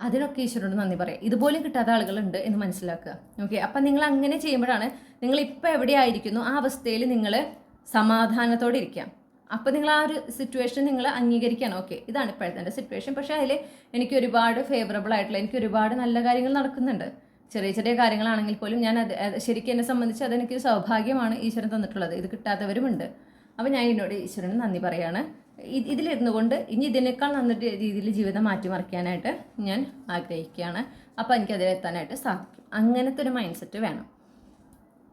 അതിനൊക്കെ ഈശ്വരനോട് നന്ദി പറയാം. ഇതുപോലും കിട്ടാത്ത ആളുകളുണ്ട് എന്ന് മനസ്സിലാക്കുക. ഓക്കെ അപ്പം നിങ്ങൾ അങ്ങനെ ചെയ്യുമ്പോഴാണ് നിങ്ങൾ ഇപ്പോൾ എവിടെയായിരിക്കുന്നു ആ അവസ്ഥയിൽ നിങ്ങൾ സമാധാനത്തോടെ ഇരിക്കാം അപ്പോൾ നിങ്ങൾ ആ ഒരു സിറ്റുവേഷൻ നിങ്ങൾ അംഗീകരിക്കാൻ ഓക്കെ ഇതാണ് ഇപ്പോഴത്തെ എന്റെ സിറ്റുവേഷൻ പക്ഷേ അതിൽ എനിക്ക് ഒരുപാട് ഫേവറബിൾ ആയിട്ടുള്ള എനിക്ക് ഒരുപാട് നല്ല കാര്യങ്ങൾ നടക്കുന്നുണ്ട്. ചെറിയ ചെറിയ കാര്യങ്ങളാണെങ്കിൽ പോലും ഞാൻ അത് ശരിക്കും എന്നെ സംബന്ധിച്ച് അതെനിക്കൊരു സൗഭാഗ്യമാണ് ഈശ്വരൻ തന്നിട്ടുള്ളത്. ഇത് കിട്ടാത്തവരുമുണ്ട്. അപ്പോൾ ഞാൻ എന്നോട് ഈശ്വരന് നന്ദി പറയാണ്. ഇതിലിരുന്നു കൊണ്ട് ഇനി ഇതിനേക്കാൾ നല്ല രീതിയിൽ ജീവിതം മാറ്റിമറിക്കാനായിട്ട് ഞാൻ ആഗ്രഹിക്കുകയാണ്. അപ്പോൾ എനിക്ക് അതിലെത്താനായിട്ട് സാധിക്കും. അങ്ങനത്തെ ഒരു മൈൻഡ് സെറ്റ് വേണം.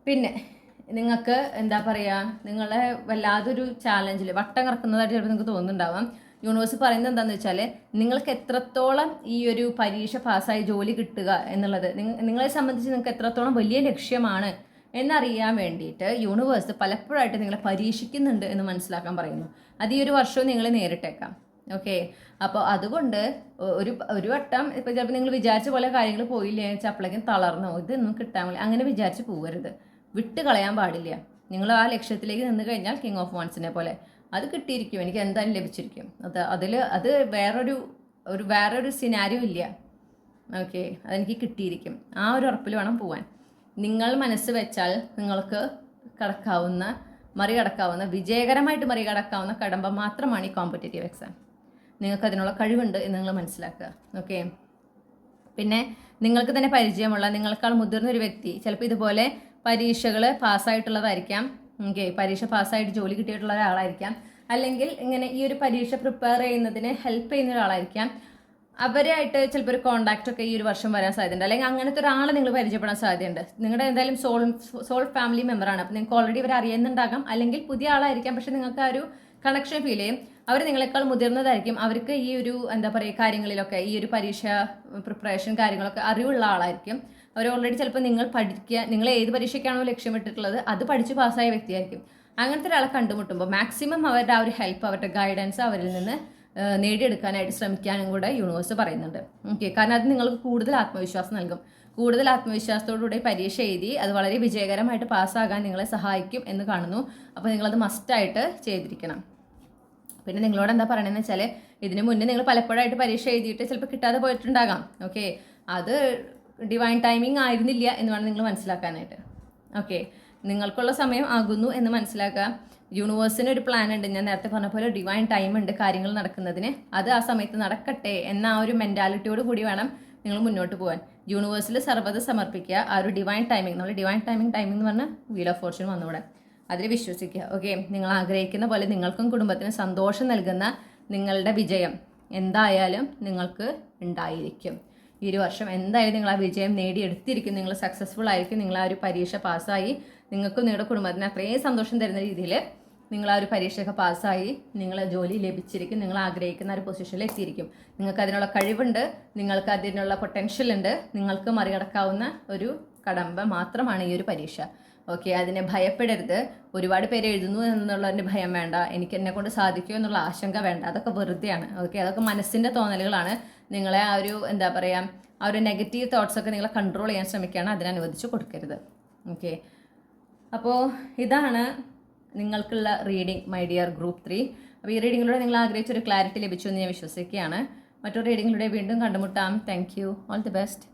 പിന്നെ നിങ്ങൾക്ക് എന്താ പറയുക നിങ്ങളെ വല്ലാതൊരു ചാലഞ്ചിൽ വട്ടം കറക്കുന്നതായിട്ട് ചിലപ്പോൾ നിങ്ങൾക്ക് തോന്നുന്നുണ്ടാവാം. യൂണിവേഴ്സ് പറയുന്നത് എന്താണെന്ന് വെച്ചാൽ നിങ്ങൾക്ക് എത്രത്തോളം ഈ ഒരു പരീക്ഷ പാസ്സായി ജോലി കിട്ടുക എന്നുള്ളത്. നിങ്ങളെ സംബന്ധിച്ച് നിങ്ങൾക്ക് എത്രത്തോളം വലിയ ലക്ഷ്യമാണ് എന്നറിയാൻ വേണ്ടിയിട്ട് യൂണിവേഴ്സ് പലപ്പോഴായിട്ട് നിങ്ങളെ പരീക്ഷിക്കുന്നുണ്ട് എന്ന് മനസ്സിലാക്കാൻ പറയുന്നു. അത് ഈ ഒരു വർഷവും നിങ്ങൾ നേരിട്ടേക്കാം. ഓക്കെ അപ്പോൾ അതുകൊണ്ട് ഒരു ഒരു വട്ടം ഇപ്പോൾ ചിലപ്പോൾ നിങ്ങൾ വിചാരിച്ച പോലെ കാര്യങ്ങൾ പോയില്ലേ വെച്ചാൽ അപ്പോഴേക്കും തളർന്നോ ഇതൊന്നും കിട്ടാൻ പോലെ അങ്ങനെ വിചാരിച്ച് പോകരുത് വിട്ട് കളയാൻ പാടില്ല. നിങ്ങൾ ആ ലക്ഷ്യത്തിലേക്ക് നിന്ന് കഴിഞ്ഞാൽ കിങ് ഓഫ് വൺസിനെ പോലെ. അത് കിട്ടിയിരിക്കും. എനിക്ക് എന്തായാലും ലഭിച്ചിരിക്കും. അത് അതിൽ അത് വേറൊരു ഒരു വേറൊരു സിനാരിയോ ഇല്ല. ഓക്കെ അതെനിക്ക് കിട്ടിയിരിക്കും. ആ ഒരു ഉറപ്പിൽ വേണം പോവാൻ. നിങ്ങൾ മനസ്സ് വെച്ചാൽ നിങ്ങൾക്ക് കടക്കാവുന്ന മറികടക്കാവുന്ന വിജയകരമായിട്ട് മറികടക്കാവുന്ന കടമ്പ മാത്രമാണ് ഈ കോമ്പറ്റേറ്റീവ് എക്സാം നിങ്ങൾക്ക് അതിനുള്ള കഴിവുണ്ട് എന്ന് നിങ്ങൾ മനസ്സിലാക്കുക. ഓക്കെ പിന്നെ നിങ്ങൾക്ക് തന്നെ പരിചയമുള്ള നിങ്ങളെക്കാൾ മുതിർന്നൊരു വ്യക്തി ചിലപ്പോൾ ഇതുപോലെ പരീക്ഷകൾ പാസ്സായിട്ടുള്ളതായിരിക്കാം. ഓക്കെ പരീക്ഷ പാസ്സായിട്ട് ജോലി കിട്ടിയിട്ടുള്ള ഒരാളായിരിക്കാം. അല്ലെങ്കിൽ ഇങ്ങനെ ഈ ഒരു പരീക്ഷ പ്രിപ്പയർ ചെയ്യുന്നതിന് ഹെൽപ്പ് ചെയ്യുന്ന ഒരാളായിരിക്കാം. അവരായിട്ട് ചിലപ്പോൾ ഒരു കോണ്ടാക്ട് ഒക്കെ ഈ ഒരു വർഷം വരാൻ സാധ്യതയുണ്ട്. അല്ലെങ്കിൽ അങ്ങനത്തെ ഒരാളെ നിങ്ങൾ പരിചയപ്പെടാൻ സാധ്യതയുണ്ട്. നിങ്ങളുടെ എന്തായാലും സോൾ സോൾ ഫാമിലി മെമ്പറാണ് അപ്പോൾ നിങ്ങൾക്ക് ഓൾറെഡി ഇവർ അറിയുന്നുണ്ടാകാം. അല്ലെങ്കിൽ പുതിയ ആളായിരിക്കാം. പക്ഷെ നിങ്ങൾക്ക് ആ ഒരു കണക്ഷൻ ഫീൽ ചെയ്യും. അവർ നിങ്ങളെക്കാൾ മുതിർന്നതായിരിക്കും. അവർക്ക് ഈ ഒരു എന്താ പറയുക കാര്യങ്ങളിലൊക്കെ ഈ ഒരു പരീക്ഷ പ്രിപ്പറേഷൻ കാര്യങ്ങളൊക്കെ അറിവുള്ള ആളായിരിക്കും. അവർ ഓൾറെഡി ചിലപ്പോൾ നിങ്ങൾ പഠിക്കുക നിങ്ങൾ ഏത് പരീക്ഷയ്ക്കാണോ ലക്ഷ്യമിട്ടിട്ടുള്ളത് അത് പഠിച്ച് പാസ്സായ വ്യക്തിയായിരിക്കും. അങ്ങനത്തെ ഒരാളെ കണ്ടുമുട്ടുമ്പോൾ മാക്സിമം അവരുടെ ആ ഒരു ഹെൽപ്പ് അവരുടെ ഗൈഡൻസ് അവരിൽ നിന്ന് നേടിയെടുക്കാനായിട്ട് ശ്രമിക്കാനും കൂടെ യൂണിവേഴ്സ് പറയുന്നുണ്ട്. ഓക്കെ കാരണം അത് നിങ്ങൾക്ക് കൂടുതൽ ആത്മവിശ്വാസം നൽകും. കൂടുതൽ ആത്മവിശ്വാസത്തോടുകൂടി പരീക്ഷ എഴുതി അത് വളരെ വിജയകരമായിട്ട് പാസ്സാകാൻ നിങ്ങളെ സഹായിക്കും എന്ന് കാണുന്നു. അപ്പോൾ നിങ്ങളത് മസ്റ്റായിട്ട് ചെയ്തിരിക്കണം. പിന്നെ നിങ്ങളോട് എന്താ പറയണമെന്ന് വെച്ചാൽ ഇതിന് മുന്നേ നിങ്ങൾ പലപ്പോഴായിട്ട് പരീക്ഷ എഴുതിയിട്ട് ചിലപ്പോൾ കിട്ടാതെ പോയിട്ടുണ്ടാകാം. ഓക്കെ അത് ഡിവൈൻ ടൈമിംഗ് ആയിരുന്നില്ല എന്ന് വേണം നിങ്ങൾ മനസ്സിലാക്കാനായിട്ട്. ഓക്കെ നിങ്ങൾക്കുള്ള സമയം ആകുന്നു എന്ന് മനസ്സിലാക്കുക. യൂണിവേഴ്സിന് ഒരു പ്ലാൻ ഉണ്ട് ഞാൻ നേരത്തെ പറഞ്ഞ പോലെ ഡിവൈൻ ടൈം ഉണ്ട് കാര്യങ്ങൾ നടക്കുന്നതിന്. അത് ആ സമയത്ത് നടക്കട്ടെ എന്ന ആ ഒരു മെന്റാലിറ്റിയോട് കൂടി വേണം നിങ്ങൾ മുന്നോട്ട് പോകാൻ യൂണിവേഴ്സിൽ സർവത സമർപ്പിക്കുക. ആ ഒരു ഡിവൈൻ ടൈമിംഗ് നമ്മൾ ഡിവൈൻ ടൈമിംഗ് ടൈമിംഗ് എന്ന് പറഞ്ഞാൽ വീൽ ഓഫ് ഫോർച്യൂൺ വന്നുകൂടെ അതിൽ വിശ്വസിക്കുക. ഓക്കെ നിങ്ങൾ ആഗ്രഹിക്കുന്ന പോലെ നിങ്ങൾക്കും കുടുംബത്തിന് സന്തോഷം നൽകുന്ന നിങ്ങളുടെ വിജയം എന്തായാലും നിങ്ങൾക്ക് ഉണ്ടായിരിക്കും. ഈ ഒരു വർഷം എന്തായാലും നിങ്ങൾ ആ വിജയം നേടിയെടുത്തിരിക്കും നിങ്ങൾ സക്സസ്ഫുൾ ആയിരിക്കും. നിങ്ങൾ ആ ഒരു പരീക്ഷ പാസ്സായി നിങ്ങൾക്കും നിങ്ങളുടെ കുടുംബത്തിന് അത്രയും സന്തോഷം തരുന്ന രീതിയിൽ നിങ്ങൾ ആ ഒരു പരീക്ഷയൊക്കെ പാസ്സായി നിങ്ങൾ ജോലി ലഭിച്ചിരിക്കും നിങ്ങൾ ആഗ്രഹിക്കുന്ന ഒരു പൊസിഷനിൽ എത്തിയിരിക്കും. നിങ്ങൾക്ക് അതിനുള്ള കഴിവുണ്ട് നിങ്ങൾക്ക് അതിനുള്ള പൊട്ടൻഷ്യൽ ഉണ്ട് നിങ്ങൾക്ക് മറികടക്കാവുന്ന ഒരു കടമ്പ മാത്രമാണ് ഈ ഒരു പരീക്ഷ. ഓക്കെ അതിനെ ഭയപ്പെടരുത്. ഒരുപാട് പേര് എഴുതുന്നു എന്നുള്ളതിന്റെ ഭയം വേണ്ട. എനിക്ക് എന്നെ കൊണ്ട് സാധിക്കുമോ എന്നുള്ള ആശങ്ക വേണ്ട. അതൊക്കെ വെറുതെയാണ്. ഓക്കെ അതൊക്കെ മനസ്സിന്റെ തോന്നലുകളാണ്. നിങ്ങളെ ആ ഒരു എന്താ പറയുക ആ ഒരു നെഗറ്റീവ് തോട്ട്സ് ഒക്കെ നിങ്ങളെ കൺട്രോൾ ചെയ്യാൻ ശ്രമിക്കുകയാണ്. അതിനനുവദിച്ച് കൊടുക്കരുത്. ഓക്കെ അപ്പോൾ ഇതാണ് നിങ്ങൾക്കുള്ള reading my dear group three അപ്പോൾ ഈ റീഡിങ്ങിലൂടെ നിങ്ങൾ ആഗ്രഹിച്ചൊരു ക്ലാരിറ്റി ലഭിച്ചു എന്ന് ഞാൻ വിശ്വസിക്കുകയാണ്. മറ്റൊരു റീഡിങ്ങിലൂടെ വീണ്ടും കണ്ടുമുട്ടാം. Thank you all the best